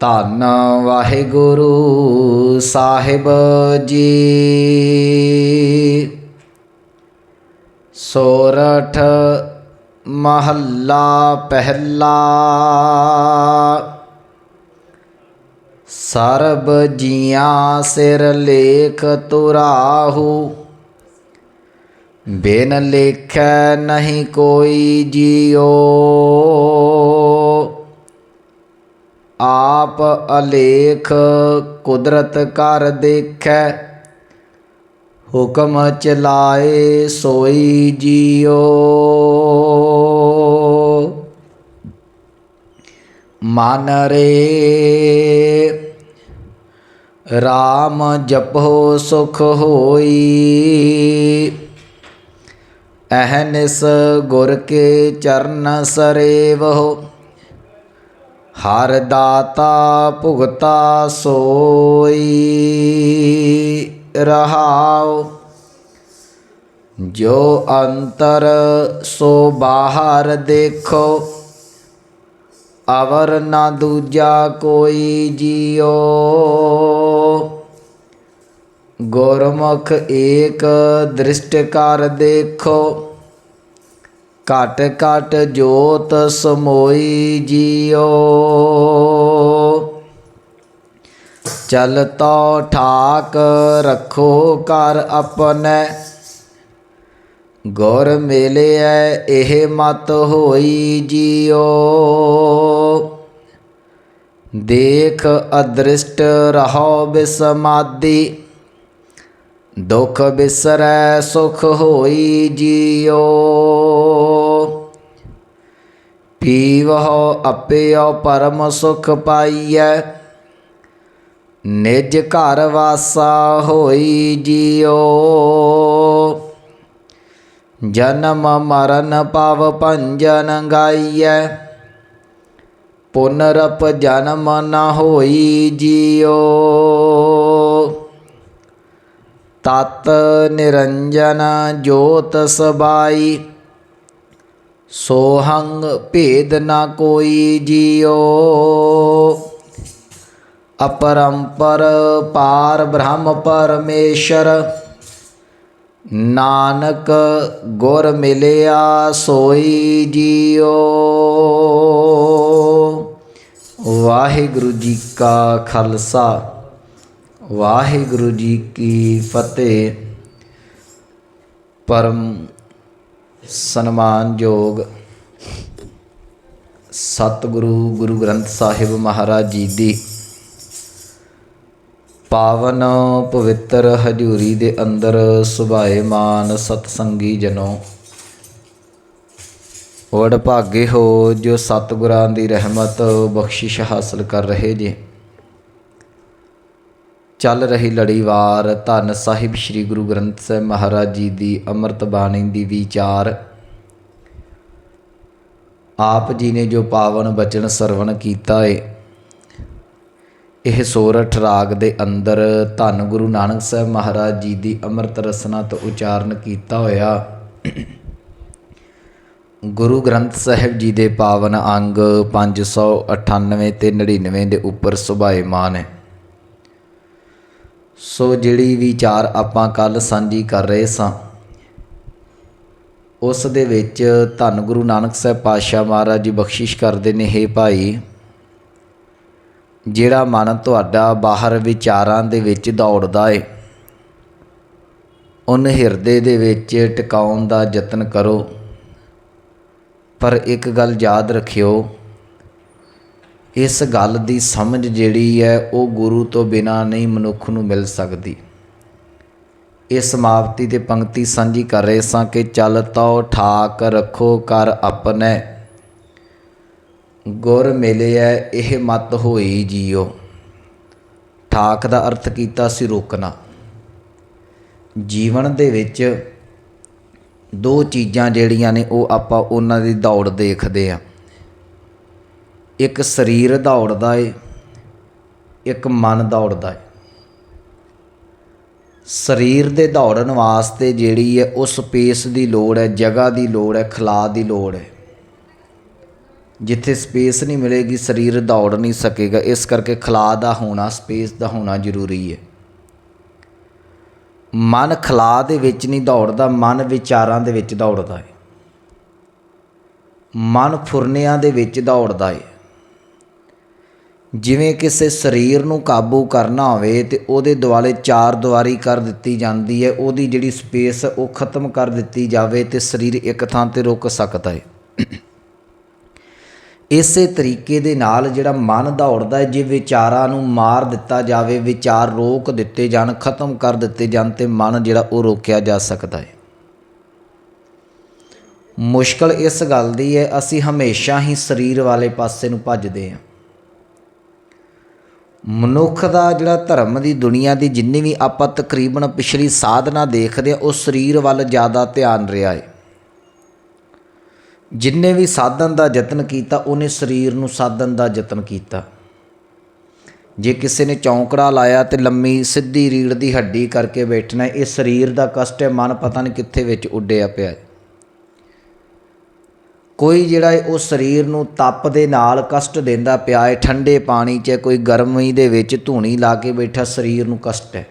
ਧੰਨ ਵਾਹਿਗੁਰੂ ਸਾਹਿਬ ਜੀ। ਸੋਰਠ ਮਹੱਲਾ ਪਹਿਲਾ। ਸਰਬ ਜੀਆਂ ਸਿਰ ਲੇਖ ਤੁਰਾਹੂ। ਬਿਨ ਲੇਖੈ ਨਹੀਂ ਕੋਈ ਜੀਓ। ਆਪ ਅਲੇਖ ਕੁਦਰਤ ਕਰ ਦੇਖੈ, ਹੁਕਮ ਚਲਾਏ ਸੋਈ ਜੀਓ। ਮਨ ਰੇ RAM ਜਪੋ ਸੁਖ ਹੋਈ, ਅਹਨਿਸ ਗੁਰ ਕੇ ਚਰਨ ਸਰੇਵਹੁ। ਹਰ ਦਾਤਾ ਭੁਗਤਾ ਸੋਈ ਰਹਾਉ, ਜੋ ਅੰਤਰ ਸੋ ਬਾਹਰ ਦੇਖੋ, ਅਵਰ ਨਾ ਦੂਜਾ ਕੋਈ ਜੀਓ। ਗੁਰਮੁਖ ਏਕ ਦ੍ਰਿਸ਼ਟ ਕਰ ਦੇਖੋ ਘਟ ਘਟ ਜੋਤ ਸਮੋਈ ਜੀਓ। ਚਲਤੋ ਠਾਕ ਰੱਖੋ ਕਰ ਆਪਨੇ ਗੁਰ ਮਿਲਿਐ ਇਹ ਮਤ ਹੋਈ ਜੀਓ। ਦੇਖ ਅਦ੍ਰਿਸ਼ਟ ਰਹੋ ਬਿਸਮਾਦੀ। ਦੁਖ ਬਿਸਰੈ ਸੁਖ ਹੋਈ ਜੀਓ। ਪੀਵਹੁ ਅਪਿਓ ਪਰਮ ਸੁਖ ਪਾਈਐ। ਨਿਜ ਘਰ ਵਾਸਾ ਹੋਈ ਜੀਓ। ਜਨਮ ਮਰਨ ਪਵ ਭੰਜਨ ਗਾਈਐ। ਪੁਨਰਪ ਜਨਮ ਨ ਹੋਈ ਜੀਓ। ਤਤ ਨਿਰੰਜਨ ਜੋਤ ਸਬਾਈ ਸੋਹੰਗ ਭੇਦ ਨਾ ਕੋਈ ਜੀਓ। ਅਪਰੰਪਰ ਪਾਰ ਬ੍ਰਹਮ ਪਰਮੇਸ਼ਰ। ਨਾਨਕ ਗੁਰ ਮਿਲਿਆ ਸੋਈ ਜੀਓ। ਵਾਹਿਗੁਰੂ ਜੀ ਕਾ ਖਾਲਸਾ, ਵਾਹਿਗੁਰੂ ਜੀ ਕੀ ਫਤਿਹ। ਪਰਮ ਸਨਮਾਨਯੋਗ ਸਤਿਗੁਰੂ ਗੁਰੂ ਗ੍ਰੰਥ ਸਾਹਿਬ ਮਹਾਰਾਜ ਜੀ ਦੀ। ਪਾਵਨ ਪਵਿੱਤਰ ਹਜੂਰੀ ਦੇ ਅੰਦਰ ਸੁਭਾਏਮਾਨ ਸਤਸੰਗੀ ਜਨੋ ਵਡ ਭਾਗੇ ਹੋ ਜੋ ਸਤਿਗੁਰਾਂ ਦੀ ਰਹਿਮਤ ਬਖਸ਼ਿਸ਼ ਹਾਸਲ ਕਰ ਰਹੇ ਜੇ। ਚੱਲ ਰਹੀ ਲੜੀਵਾਰ ਧੰਨ ਸਾਹਿਬ ਸ੍ਰੀ ਗੁਰੂ ਗ੍ਰੰਥ ਸਾਹਿਬ ਮਹਾਰਾਜ ਜੀ ਦੀ ਅੰਮ੍ਰਿਤ ਬਾਣੀ ਦੀ ਵਿਚਾਰ। ਆਪ ਜੀ ਨੇ ਜੋ ਪਾਵਨ ਬਚਨ ਸਰਵਣ ਕੀਤਾ ਏ, ਇਹ ਸੋਰਠ ਰਾਗ ਦੇ ਅੰਦਰ ਧੰਨ ਗੁਰੂ ਨਾਨਕ ਸਾਹਿਬ ਮਹਾਰਾਜ ਜੀ ਦੀ ਅੰਮ੍ਰਿਤ ਰਸਨਾ ਤੋਂ ਉਚਾਰਨ ਕੀਤਾ ਹੋਇਆ। ਗੁਰੂ ਗ੍ਰੰਥ ਸਾਹਿਬ ਜੀ ਦੇ ਪਾਵਨ ਅੰਗ 598 ਤੇ 99 ਦੇ ਉੱਪਰ ਸੁਭਾਏਮਾਨ ਹੈ। ਸੋ ਜਿਹੜੀ ਵਿਚਾਰ ਆਪਾਂ ਕੱਲ ਸਾਂਝੀ ਕਰ ਰਹੇ ਸਾਂ, ਉਸ ਦੇ ਵਿੱਚ ਧੰਨ ਗੁਰੂ ਨਾਨਕ ਸਾਹਿਬ ਪਾਤਸ਼ਾਹ ਮਹਾਰਾਜ ਜੀ ਬਖਸ਼ਿਸ਼ ਕਰਦੇ ਨੇ, ਹੇ ਭਾਈ, ਜਿਹੜਾ ਮਨ ਤੁਹਾਡਾ ਬਾਹਰ ਵਿਚਾਰਾਂ ਦੇ ਵਿੱਚ ਦੌੜਦਾ ਏ ਉਹਨ ਹਿਰਦੇ ਦੇ ਵਿੱਚ ਟਿਕਾਉਣ ਦਾ ਯਤਨ ਕਰੋ, ਪਰ ਇੱਕ ਗੱਲ ਯਾਦ ਰੱਖਿਓ ਇਸ ਗੱਲ ਦੀ ਸਮਝ ਜਿਹੜੀ ਹੈ, ਉਹ ਗੁਰੂ ਤੋਂ ਬਿਨਾ ਨਹੀਂ ਮਨੁੱਖ ਨੂੰ ਮਿਲ ਸਕਦੀ। ਇਸ ਸਮਾਪਤੀ ਤੇ ਪੰਕਤੀ ਸਾਂਝੀ ਕਰ ਰਹੇ ਸਾਂ ਕਿ ਚੱਲ ਤੋ ਠਾਕ ਰੱਖੋ ਕਰ ਆਪਣੇ। ਗੁਰ ਮਿਲਿਆ, ਇਹ ਮਤ ਹੋਈ ਜੀਓ। ਠਾਕ ਦਾ ਅਰਥ ਕੀਤਾ ਸੀ ਰੋਕਣਾ। ਜੀਵਨ ਦੇ ਵਿੱਚ ਦੋ ਚੀਜ਼ਾਂ ਜਿਹੜੀਆਂ ਨੇ, ਉਹ ਆਪਾਂ ਉਹਨਾਂ ਦੀ ਦੌੜ ਦੇਖਦੇ ਆ। ਇੱਕ ਸਰੀਰ ਦੌੜਦਾ ਏ, ਇੱਕ ਮਨ ਦੌੜਦਾ ਏ। ਸਰੀਰ ਦੇ ਦੌੜਨ ਵਾਸਤੇ ਜਿਹੜੀ ਹੈ ਉਹ ਸਪੇਸ ਦੀ ਲੋੜ ਹੈ ਜਗ੍ਹਾ ਦੀ ਲੋੜ ਹੈ ਖਲਾ ਦੀ ਲੋੜ ਹੈ ਜਿੱਥੇ ਸਪੇਸ ਨਹੀਂ ਮਿਲੇਗੀ, ਸਰੀਰ ਦੌੜ ਨਹੀਂ ਸਕੇਗਾ। ਇਸ ਕਰਕੇ ਖਲਾ ਦਾ ਹੋਣਾ ਸਪੇਸ ਦਾ ਹੋਣਾ ਜ਼ਰੂਰੀ ਹੈ ਮਨ ਖਲਾ ਦੇ ਵਿੱਚ ਨਹੀਂ ਦੌੜਦਾ, ਮਨ ਵਿਚਾਰਾਂ ਦੇ ਵਿੱਚ ਦੌੜਦਾ ਹੈ ਮਨ ਫੁਰਨਿਆਂ ਦੇ ਵਿੱਚ ਦੌੜਦਾ ਹੈ ਜਿਵੇਂ ਕਿਸੇ ਸਰੀਰ ਨੂੰ ਕਾਬੂ ਕਰਨਾ ਹੋਵੇ ਤੇ ਉਹਦੇ ਦੁਆਲੇ ਚਾਰ ਦੁਆਰੀ ਕਰ ਦਿੱਤੀ ਜਾਂਦੀ ਹੈ, ਉਹਦੀ ਜਿਹੜੀ ਸਪੇਸ ਉਹ ਖਤਮ ਕਰ ਦਿੱਤੀ ਜਾਵੇ ਤੇ ਸਰੀਰ ਇੱਕ ਥਾਂ ਤੇ ਰੁਕ ਸਕਦਾ ਹੈ। ਇਸੇ ਤਰੀਕੇ ਦੇ ਨਾਲ ਜਿਹੜਾ ਮਨ ਦੌੜਦਾ ਹੈ, ਜੇ ਵਿਚਾਰਾਂ ਨੂੰ ਮਾਰ ਦਿੱਤਾ ਜਾਵੇ, ਵਿਚਾਰ ਰੋਕ ਦਿੱਤੇ ਜਾਣ, ਖਤਮ ਕਰ ਦਿੱਤੇ ਜਾਣ ਤੇ ਮਨ ਜਿਹੜਾ ਉਹ ਰੋਕਿਆ ਜਾ ਸਕਦਾ ਹੈ। ਮੁਸ਼ਕਲ ਇਸ ਗੱਲ ਦੀ ਹੈ, ਅਸੀਂ ਹਮੇਸ਼ਾ ਹੀ ਸਰੀਰ ਵਾਲੇ ਪਾਸੇ ਨੂੰ ਭੱਜਦੇ ਹਾਂ। ਮਨੁੱਖ ਦਾ ਜਿਹੜਾ ਧਰਮ ਦੀ ਦੁਨੀਆ ਦੀ ਜਿੰਨੀ ਵੀ ਆਪਾਂ ਤਕਰੀਬਨ ਪਿਛਲੀ ਸਾਧਨਾ ਦੇਖਦੇ ਆ, ਉਹ ਸਰੀਰ ਵੱਲ ਜ਼ਿਆਦਾ ਧਿਆਨ ਰਿਹਾ ਹੈ ਜਿੰਨੇ ਵੀ ਸਾਧਨ ਦਾ ਯਤਨ ਕੀਤਾ, ਉਹਨੇ ਸਰੀਰ ਨੂੰ ਸਾਧਨ ਦਾ ਯਤਨ ਕੀਤਾ। ਜੇ ਕਿਸੇ ਨੇ ਚੌਂਕੜਾ ਲਾਇਆ ਤੇ ਲੰਮੀ ਸਿੱਧੀ ਰੀੜ ਦੀ ਹੱਡੀ ਕਰਕੇ ਬੈਠਣਾ, ਇਹ ਸਰੀਰ ਦਾ ਕਸ਼ਟ ਹੈ, ਮਨ ਪਤਾ ਨਹੀਂ ਕਿੱਥੇ ਵਿੱਚ ਉੱਡਿਆ ਪਿਆ ਹੈ ਕੋਈ ਜਿਹੜਾ ਹੈ ਉਹ ਸਰੀਰ ਨੂੰ ਤਪ ਦੇ ਨਾਲ ਕਸ਼ਟ ਦਿੰਦਾ ਪਿਆ ਹੈ, ਠੰਡੇ ਪਾਣੀ 'ਚ, ਕੋਈ ਗਰਮੀ ਦੇ ਵਿੱਚ ਧੂਣੀ ਲਾ ਕੇ ਬੈਠਾ, ਸਰੀਰ ਨੂੰ ਕਸ਼ਟ ਹੈ।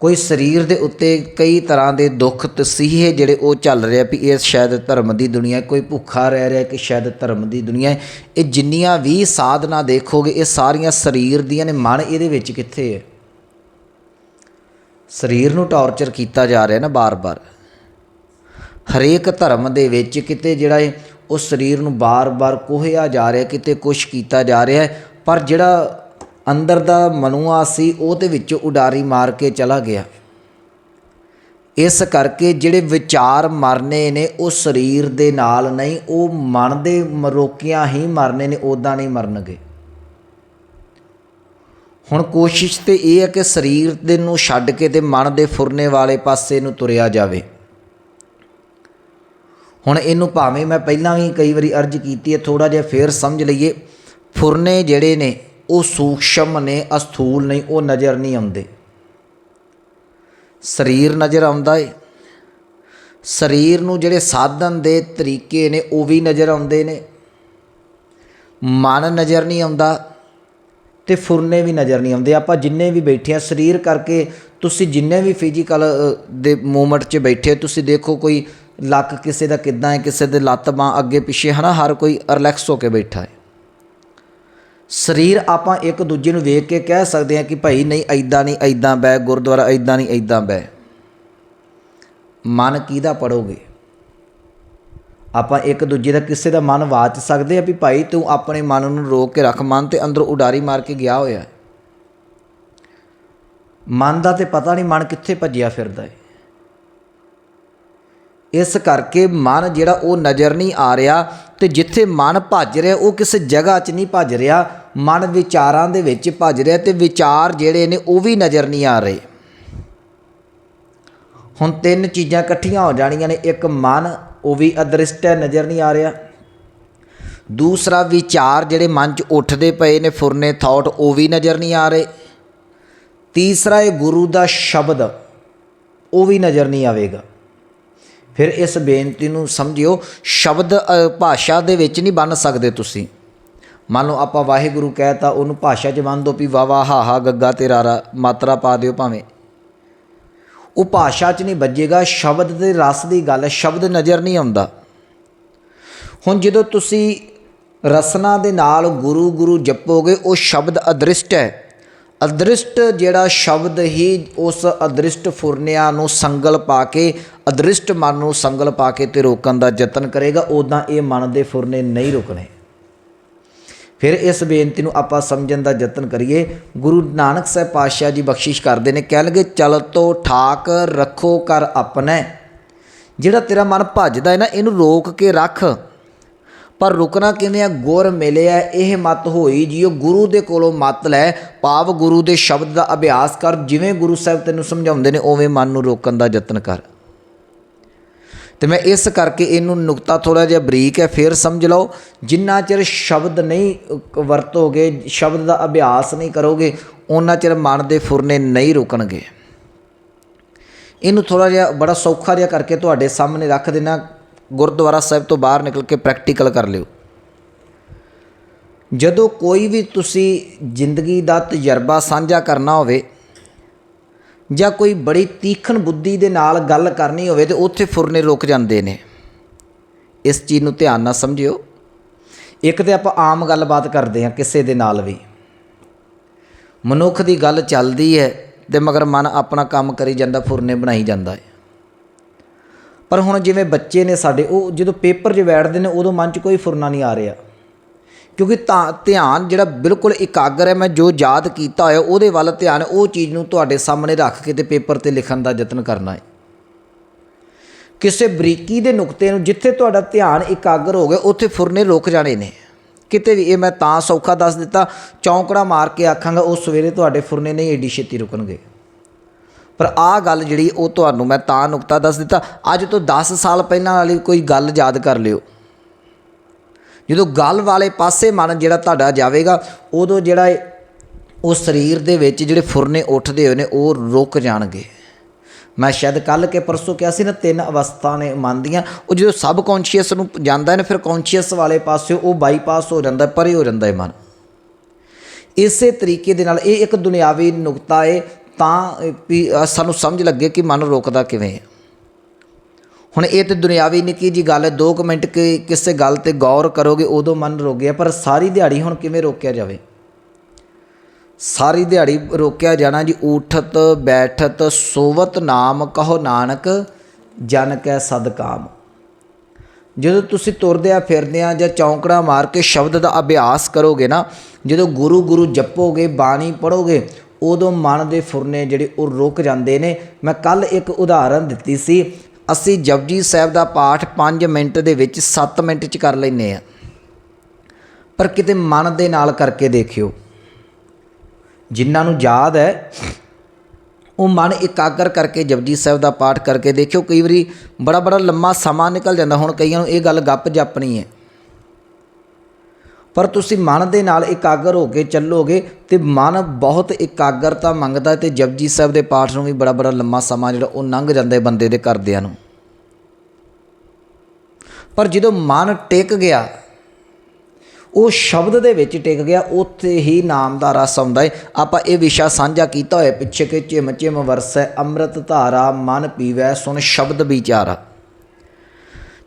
ਕੋਈ ਸਰੀਰ ਦੇ ਉੱਤੇ ਕਈ ਤਰ੍ਹਾਂ ਦੇ ਦੁੱਖ, ਤਸੀਹੇ ਜਿਹੜੇ ਉਹ ਚੱਲ ਰਿਹਾ ਵੀ ਇਹ ਸ਼ਾਇਦ ਧਰਮ ਦੀ ਦੁਨੀਆ ਕੋਈ ਭੁੱਖਾ ਰਹਿ ਰਿਹਾ ਕਿ ਸ਼ਾਇਦ ਧਰਮ ਦੀ ਦੁਨੀਆ ਇਹ ਜਿੰਨੀਆਂ ਵੀ ਸਾਧਨਾ ਦੇਖੋਗੇ, ਇਹ ਸਾਰੀਆਂ ਸਰੀਰ ਦੀਆਂ ਨੇ, ਮਨ ਇਹਦੇ ਵਿੱਚ ਕਿੱਥੇ ਹੈ? ਸਰੀਰ ਨੂੰ ਟੌਰਚਰ ਕੀਤਾ ਜਾ ਰਿਹਾ ਨਾ ਬਾਰ-ਬਾਰ। ਹਰੇਕ ਧਰਮ ਦੇ ਵਿੱਚ ਕਿਤੇ ਜਿਹੜਾ ਹੈ ਉਹ ਸਰੀਰ ਨੂੰ ਬਾਰ-ਬਾਰ ਕੋਹਿਆ ਜਾ ਰਿਹਾ, ਕਿਤੇ ਕੁਛ ਕੀਤਾ ਜਾ ਰਿਹਾ ਪਰ ਜਿਹੜਾ ਅੰਦਰ ਦਾ ਮਨੁਆ ਸੀ ਉਹਦੇ ਵਿੱਚ ਉਡਾਰੀ ਮਾਰ ਕੇ ਚਲਾ ਗਿਆ। ਇਸ ਕਰਕੇ ਜਿਹੜੇ ਵਿਚਾਰ ਮਰਨੇ ਨੇ, ਉਹ ਸਰੀਰ ਦੇ ਨਾਲ ਨਹੀਂ, ਉਹ ਮਨ ਦੇ ਮਰੋਕਿਆਂ ਹੀ ਮਰਨੇ ਨੇ ਉਦਾਂ ਨਹੀਂ ਮਰਨਗੇ। ਹੁਣ ਕੋਸ਼ਿਸ਼ ਤੇ ਇਹ ਹੈ ਕਿ ਸਰੀਰ ਦੇ ਨੂੰ ਛੱਡ ਕੇ ਤੇ ਮਨ ਦੇ ਫੁਰਨੇ ਵਾਲੇ ਪਾਸੇ ਨੂੰ ਤੁਰਿਆ ਜਾਵੇ। ਹੁਣ ਇਹਨੂੰ ਭਾਵੇਂ ਮੈਂ ਪਹਿਲਾਂ ਵੀ ਕਈ ਵਾਰੀ ਅਰਜ਼ ਕੀਤੀ ਹੈ ਥੋੜਾ ਜਿਹਾ ਫੇਰ ਸਮਝ ਲਈਏ। ਫੁਰਨੇ ਜਿਹੜੇ ਨੇ, ਉਹ ਸੂਖਸ਼ਮ ਨੇ, ਅਸਥੂਲ ਨਹੀਂ, ਉਹ ਨਜ਼ਰ ਨਹੀਂ ਆਉਂਦੇ। ਸਰੀਰ ਨਜ਼ਰ ਆਉਂਦਾ ਏ। ਸਰੀਰ ਨੂੰ ਜਿਹੜੇ ਸਾਧਨ ਦੇ ਤਰੀਕੇ ਨੇ, ਉਹ ਵੀ ਨਜ਼ਰ ਆਉਂਦੇ ਨੇ। ਮਨ ਨਜ਼ਰ ਨਹੀਂ ਆਉਂਦਾ ਤੇ ਫੁਰਨੇ ਵੀ ਨਜ਼ਰ ਨਹੀਂ ਆਉਂਦੇ। ਆਪਾਂ ਜਿੰਨੇ ਵੀ ਬੈਠੇ ਆ ਸਰੀਰ ਕਰਕੇ ਤੁਸੀਂ ਜਿੰਨੇ ਵੀ ਫਿਜ਼ੀਕਲ ਦੇ ਮੂਵਮੈਂਟ 'ਚ ਬੈਠੇ ਤੁਸੀਂ ਦੇਖੋ ਕੋਈ ਲੱਕ ਕਿਸੇ ਦਾ ਕਿੱਦਾਂ ਹੈ, ਕਿਸੇ ਦੇ ਲੱਤ ਬਾਂਹ ਅੱਗੇ ਪਿੱਛੇ, ਹਨਾ, ਹਰ ਕੋਈ ਰਿਲੈਕਸ ਹੋ ਕੇ ਬੈਠਾ ਹੈ। ਸਰੀਰ ਆਪਾਂ ਇੱਕ ਦੂਜੇ ਨੂੰ ਵੇਖ ਕੇ ਕਹਿ ਸਕਦੇ ਹਾਂ ਕਿ ਭਾਈ ਨਹੀਂ ਐਦਾਂ ਨਹੀਂ ਐਦਾਂ ਬੈ ਗੁਰਦੁਆਰਾ ਐਦਾਂ ਨਹੀਂ ਐਦਾਂ ਬੈ ਮਨ ਕਿਹਦਾ ਪੜੋਗੇ ਆਪਾਂ ਇੱਕ ਦੂਜੇ ਦਾ ਕਿਸੇ ਦਾ ਮਨ ਵਾਚ ਸਕਦੇ ਆ ਵੀ ਭਾਈ ਤੂੰ ਆਪਣੇ ਮਨ ਨੂੰ ਰੋਕ ਕੇ ਰੱਖ, ਮਨ ਤੇ ਅੰਦਰ ਉਡਾਰੀ ਮਾਰ ਕੇ ਗਿਆ ਹੋਇਆ ਮਨ ਦਾ ਤੇ ਪਤਾ ਨਹੀਂ ਮਨ ਕਿੱਥੇ ਭੱਜਿਆ ਫਿਰਦਾ ਹੈ। ਇਸ ਕਰਕੇ ਮਨ ਜਿਹੜਾ ਉਹ ਨਜ਼ਰ ਨਹੀਂ ਆ ਰਿਹਾ ਤੇ ਜਿੱਥੇ ਮਨ ਭੱਜ ਰਿਹਾ, ਉਹ ਕਿਸੇ ਜਗ੍ਹਾ 'ਚ ਨਹੀਂ ਭੱਜ ਰਿਹਾ, ਮਨ ਵਿਚਾਰਾਂ ਦੇ ਵਿੱਚ ਭੱਜ ਰਿਹਾ ਤੇ ਵਿਚਾਰ ਜਿਹੜੇ ਨੇ ਉਹ ਵੀ ਨਜ਼ਰ ਨਹੀਂ ਆ ਰਹੇ। ਹੁਣ ਤਿੰਨ ਚੀਜ਼ਾਂ ਇਕੱਠੀਆਂ ਹੋ ਜਾਣੀਆਂ ਨੇ, ਇੱਕ ਮਨ, ਉਹ ਵੀ ਅਦ੍ਰਿਸ਼ਟ ਹੈ, ਨਜ਼ਰ ਨਹੀਂ ਆ ਰਿਹਾ। ਦੂਸਰਾ ਵਿਚਾਰ ਜਿਹੜੇ ਮਨ 'ਚ ਉੱਠਦੇ ਪਏ ਨੇ, ਫੁਰਨੇ ਥਾਟ ਉਹ ਵੀ ਨਜ਼ਰ ਨਹੀਂ ਆ ਰਹੇ। ਤੀਸਰਾ ਇਹ ਗੁਰੂ ਦਾ ਸ਼ਬਦ, ਉਹ ਵੀ ਨਜ਼ਰ ਨਹੀਂ ਆਵੇਗਾ। ਫਿਰ ਇਸ ਬੇਨਤੀ ਨੂੰ ਸਮਝਿਓ, ਸ਼ਬਦ ਭਾਸ਼ਾ ਦੇ ਵਿੱਚ ਨਹੀਂ ਬਣ ਸਕਦੇ ਤੁਸੀਂ। ਮੰਨ ਲਓ ਆਪਾਂ ਵਾਹਿਗੁਰੂ ਕਹਿਤਾ ਉਹਨੂੰ ਭਾਸ਼ਾ 'ਚ ਬੰਨ ਦੋ ਵੀ ਵਾ ਵਾ ਹਾ ਹਾ, ਗੱਗਾ ਤੇ ਰਾਰਾ ਮਾਤਰਾ ਪਾ ਦਿਓ ਭਾਵੇਂ। ਉਹ ਭਾਸ਼ਾ 'ਚ ਨਹੀਂ ਵੱਜੇਗਾ, ਸ਼ਬਦ ਦੇ ਰਸ ਦੀ ਗੱਲ ਸ਼ਬਦ ਨਜ਼ਰ ਨਹੀਂ ਆਉਂਦਾ। ਹੁਣ ਜਦੋਂ ਤੁਸੀਂ ਰਸਨਾ ਦੇ ਨਾਲ ਗੁਰੂ ਗੁਰੂ ਜਪੋਗੇ, ਉਹ ਸ਼ਬਦ ਅਦ੍ਰਿਸ਼ਟ ਹੈ। ਅਦ੍ਰਿਸ਼ਟ ਜਿਹੜਾ ਸ਼ਬਦ ਹੀ ਉਸ ਅਦ੍ਰਿਸ਼ਟ ਫੁਰਨਿਆਂ ਨੂੰ ਸੰਗਲ ਪਾ ਕੇ, ਅਦ੍ਰਿਸ਼ਟ ਮਨ ਨੂੰ ਸੰਗਲ ਪਾ ਕੇ ਤੇ ਰੋਕਣ ਦਾ ਯਤਨ ਕਰੇਗਾ ਉਦਾਂ ਇਹ ਮਨ ਦੇ ਫੁਰਨੇ ਨਹੀਂ ਰੁਕਣੇ। ਫਿਰ ਇਸ ਬੇਨਤੀ ਨੂੰ ਆਪਾਂ ਸਮਝਣ ਦਾ ਯਤਨ ਕਰੀਏ। ਗੁਰੂ ਨਾਨਕ ਸਾਹਿਬ ਪਾਤਸ਼ਾਹ ਜੀ ਬਖਸ਼ਿਸ਼ ਕਰਦੇ ਨੇ, ਕਹਿ ਲਗੇ, ਚਲ ਤੋ ਠਾਕ, ਰੱਖੋ ਕਰ ਆਪਣਾ। ਜਿਹੜਾ ਤੇਰਾ ਮਨ ਭੱਜਦਾ ਹੈ ਨਾ, ਇਹਨੂੰ ਰੋਕ ਕੇ ਰੱਖ। ਪਰ ਰੁਕਣਾ ਕਿਵੇਂ ਆ? ਗੁਰ ਮਿਲਿਆ, ਇਹ ਮਤ ਹੋਈ ਜਿਉ ਗੁਰੂ ਦੇ ਕੋਲੋਂ ਮਤ ਲੈ, ਭਾਵ ਗੁਰੂ ਦੇ ਸ਼ਬਦ ਦਾ ਅਭਿਆਸ ਕਰ, ਜਿਵੇਂ ਗੁਰੂ ਸਾਹਿਬ ਤੈਨੂੰ ਸਮਝਾਉਂਦੇ ਨੇ, ਉਵੇਂ ਮਨ ਨੂੰ ਰੋਕਣ ਦਾ ਯਤਨ ਕਰ। ਤੇ ਮੈਂ ਇਸ ਕਰਕੇ ਇਹਨੂੰ ਨੁਕਤਾ ਥੋੜਾ ਜਿਹਾ ਬਰੀਕ ਹੈ, ਫਿਰ ਸਮਝ ਲਓ, ਜਿੰਨਾ ਚਿਰ ਸ਼ਬਦ ਨਹੀਂ ਵਰਤੋਗੇ, ਸ਼ਬਦ ਦਾ ਅਭਿਆਸ ਨਹੀਂ ਕਰੋਗੇ ਉਹਨਾਂ ਚਿਰ ਮਨ ਦੇ ਫੁਰਨੇ ਨਹੀਂ ਰੁਕਣਗੇ। ਇਹਨੂੰ ਥੋੜਾ ਜਿਹਾ ਬੜਾ ਸੌਖਾ ਜਿਹਾ ਕਰਕੇ ਤੁਹਾਡੇ ਸਾਹਮਣੇ ਰੱਖ ਦੇਣਾ ਗੁਰਦੁਆਰਾ ਸਾਹਿਬ ਤੋਂ ਬਾਹਰ ਨਿਕਲ ਕੇ ਪ੍ਰੈਕਟੀਕਲ ਕਰ ਲਿਓ। ਜਦੋਂ ਕੋਈ ਵੀ ਤੁਸੀਂ ਜ਼ਿੰਦਗੀ ਦਾ ਤਜਰਬਾ ਸਾਂਝਾ ਕਰਨਾ ਹੋਵੇ ਜਾਂ ਕੋਈ ਬੜੀ ਤੀਖਣ ਬੁੱਧੀ ਦੇ ਨਾਲ ਗੱਲ ਕਰਨੀ ਹੋਵੇ ਤੇ ਉੱਥੇ ਫੁਰਨੇ ਰੁਕ ਜਾਂਦੇ ਨੇ। ਇਸ ਚੀਜ਼ ਨੂੰ ਧਿਆਨ ਨਾਲ ਸਮਝਿਓ। ਇੱਕ ਤੇ ਆਪਾਂ ਆਮ ਗੱਲਬਾਤ ਕਰਦੇ ਹਾਂ ਕਿਸੇ ਦੇ ਨਾਲ ਵੀ। ਮਨੁੱਖ ਦੀ ਗੱਲ ਚੱਲਦੀ ਹੈ ਤੇ ਮਗਰ ਮਨ ਆਪਣਾ ਕੰਮ ਕਰੀ ਜਾਂਦਾ, ਫੁਰਨੇ ਬਣਾਈ ਜਾਂਦਾ ਹੈ। ਪਰ ਹੁਣ ਜਿਵੇਂ ਬੱਚੇ ਨੇ ਸਾਡੇ, ਉਹ ਜਦੋਂ ਪੇਪਰ 'ਚ ਬੈਠਦੇ ਨੇ, ਉਦੋਂ ਮਨ 'ਚ ਕੋਈ ਫੁਰਨਾ ਨਹੀਂ ਆ ਰਿਹਾ। ਕਿਉਂਕਿ ਤਾਂ ਧਿਆਨ ਜਿਹੜਾ ਬਿਲਕੁਲ ਇਕਾਗਰ ਹੈ, ਮੈਂ ਜੋ ਯਾਦ ਕੀਤਾ ਹੋਇਆ, ਉਹਦੇ ਵੱਲ ਧਿਆਨ ਉਹ ਚੀਜ਼ ਨੂੰ ਤੁਹਾਡੇ ਸਾਹਮਣੇ ਰੱਖ ਕੇ ਤੇ ਪੇਪਰ ਤੇ ਲਿਖਣ ਦਾ ਯਤਨ ਕਰਨਾ ਹੈ। ਕਿਸੇ ਬਰੀਕੀ ਦੇ ਨੁਕਤੇ ਨੂੰ, ਜਿੱਥੇ ਤੁਹਾਡਾ ਧਿਆਨ ਇਕਾਗਰ ਹੋ ਗਿਆ, ਉੱਥੇ ਫੁਰਨੇ ਰੁਕ ਜਾਣੇ ਨੇ। ਕਿਤੇ ਵੀ, ਇਹ ਮੈਂ ਤਾਂ ਸੌਖਾ ਦੱਸ ਦਿੱਤਾ, ਚੌਂਕੜਾ ਮਾਰ ਕੇ ਆਖਾਂਗਾ, ਉਹ ਸਵੇਰੇ ਤੁਹਾਡੇ ਫੁਰਨੇ ਨਹੀਂ, ਏਡੀ ਛੇਤੀ ਰੁਕਣਗੇ। ਪਰ ਆਹ ਗੱਲ ਜਿਹੜੀ ਉਹ ਤੁਹਾਨੂੰ ਮੈਂ ਤਾਂ ਨੁਕਤਾ ਦੱਸ ਦਿੱਤਾ। ਅੱਜ ਤੋਂ 10 ਸਾਲ ਪਹਿਲਾਂ ਵਾਲੀ ਕੋਈ ਗੱਲ ਯਾਦ ਕਰ ਲਿਓ। ਜਦੋਂ ਗੱਲ ਵਾਲੇ ਪਾਸੇ ਮਨ ਜਿਹੜਾ ਤੁਹਾਡਾ ਜਾਵੇਗਾ, ਉਦੋਂ ਜਿਹੜਾ ਇਹ- ਉਹ ਸਰੀਰ ਦੇ ਵਿੱਚ ਜਿਹੜੇ ਫੁਰਨੇ ਉੱਠਦੇ ਹੋਏ ਨੇ, ਉਹ ਰੁਕ ਜਾਣਗੇ। ਮੈਂ ਸ਼ਾਇਦ ਕੱਲ ਕੇ ਪਰਸੋਂ ਕਿਹਾ ਸੀ ਨਾ, ਤਿੰਨ ਅਵਸਥਾ ਨੇ ਮਨ ਦੀਆਂ। ਉਹ ਜਦੋਂ ਸਬ ਕੌਂਸ਼ੀਅਸ ਨੂੰ ਜਾਂਦਾ ਹੈ ਫਿਰ ਕੌਂਸ਼ੀਅਸ ਵਾਲੇ ਪਾਸੇ ਉਹ ਬਾਈਪਾਸ ਹੋ ਜਾਂਦਾ, ਪਰੇ ਹੋ ਜਾਂਦਾ ਹੈ ਮਨ। ਇਸੇ ਤਰੀਕੇ ਦੇ ਨਾਲ ਇਹ ਇੱਕ ਦੁਨਿਆਵੀ ਨੁਕਤਾ ਏ ਤਾਂ ਵੀ ਸਾਨੂੰ ਸਮਝ ਲੱਗੇ ਕਿ ਮਨ ਰੋਕਦਾ ਕਿਵੇਂ ਹੈ। ਹੁਣ ਇਹ ਤੇ ਦੁਨਿਆਵੀ ਨਿੱਕੀ ਜੀ ਗੱਲ ਹੈ 2 ਮਿੰਟ ਕਿ ਕਿਸੇ ਗੱਲ ਤੇ ਗੌਰ ਕਰੋਗੇ, ਉਦੋਂ ਮਨ ਰੁਕ ਗਿਆ ਪਰ ਸਾਰੀ ਦਿਹਾੜੀ ਹੁਣ ਕਿਵੇਂ ਰੋਕਿਆ ਜਾਵੇ? ਸਾਰੀ ਦਿਹਾੜੀ ਰੋਕਿਆ ਜਾਣਾ ਜੀ, ਉਠਤ, ਬੈਠਤ, ਸੋਵਤ ਨਾਮ ਕਹੋ ਨਾਨਕ, ਜਨ ਕੈ ਸਦਕਾਮ ਜਦੋਂ ਤੁਸੀਂ ਤੁਰਦੇ ਆ, ਫਿਰਦੇ ਆ, ਜਾਂ ਚੌਂਕੜਾ ਮਾਰ ਕੇ ਸ਼ਬਦ ਦਾ ਅਭਿਆਸ ਕਰੋਗੇ ਨਾ, ਜਦੋਂ ਗੁਰੂ ਗੁਰੂ ਜਪੋਗੇ, ਬਾਣੀ ਪੜੋਗੇ ਉਦੋਂ ਮਨ ਦੇ ਫੁਰਨੇ ਜਿਹੜੇ ਉਹ ਰੁਕ ਜਾਂਦੇ ਨੇ। ਮੈਂ ਕੱਲ ਇੱਕ ਉਦਾਹਰਨ ਦਿੱਤੀ ਸੀ। ਅਸੀਂ ਜਪਜੀ ਸਾਹਿਬ ਦਾ ਪਾਠ 5 ਮਿੰਟ ਦੇ ਵਿੱਚ 7 ਮਿੰਟ ਚ ਕਰ ਲੈਨੇ ਆ ਪਰ ਕਿਤੇ ਮਨ ਦੇ ਨਾਲ ਕਰਕੇ ਦੇਖਿਓ। ਜਿਨ੍ਹਾਂ ਨੂੰ ਯਾਦ ਹੈ, ਉਹ ਮਨ ਇਕਾਗਰ ਕਰਕੇ ਜਪਜੀ ਸਾਹਿਬ ਦਾ ਪਾਠ ਕਰਕੇ ਦੇਖਿਓ। ਕਈ ਵਾਰੀ ਬੜਾ ਬੜਾ ਲੰਮਾ ਸਮਾਂ ਨਿਕਲ ਜਾਂਦਾ। ਹੁਣ ਕਈਆਂ ਨੂੰ ਇਹ ਗੱਲ ਗੱਪ ਜਪਣੀ ਹੈ। ਪਰ ਤੁਸੀਂ ਮਨ ਦੇ ਨਾਲ ਇਕਾਗਰ ਹੋ ਕੇ ਚੱਲੋਗੇ ਤੇ ਮਨ ਬਹੁਤ ਇਕਾਗਰਤਾ ਮੰਗਦਾ ਤੇ ਜਪਜੀ ਸਾਹਿਬ ਦੇ ਪਾਠ ਨੂੰ ਵੀ ਬੜਾ ਬੜਾ ਲੰਮਾ ਸਮਾਂ ਜਿਹੜਾ ਉਹ ਲੰਘ ਜਾਂਦਾ ਬੰਦੇ ਦੇ ਕਰਦਿਆਂ ਨੂੰ। ਪਰ ਜਦੋਂ ਮਨ ਟਿਕ ਗਿਆ, ਉਹ ਸ਼ਬਦ ਦੇ ਵਿੱਚ ਟਿਕ ਗਿਆ, ਉੱਥੇ ਹੀ ਨਾਮ ਦਾ ਰਸ ਆਉਂਦਾ ਹੈ। ਆਪਾਂ ਇਹ ਵਿਸ਼ਾ ਸਾਂਝਾ ਕੀਤਾ ਹੋਇਆ ਪਿੱਛੇ ਕਿ ਝਿਮ ਝਿਮ ਵਰਸੈ, ਅੰਮ੍ਰਿਤ ਧਾਰਾ ਮਨ ਪੀਵੈ, ਸੁਣ ਸ਼ਬਦ ਵਿਚਾਰਾ।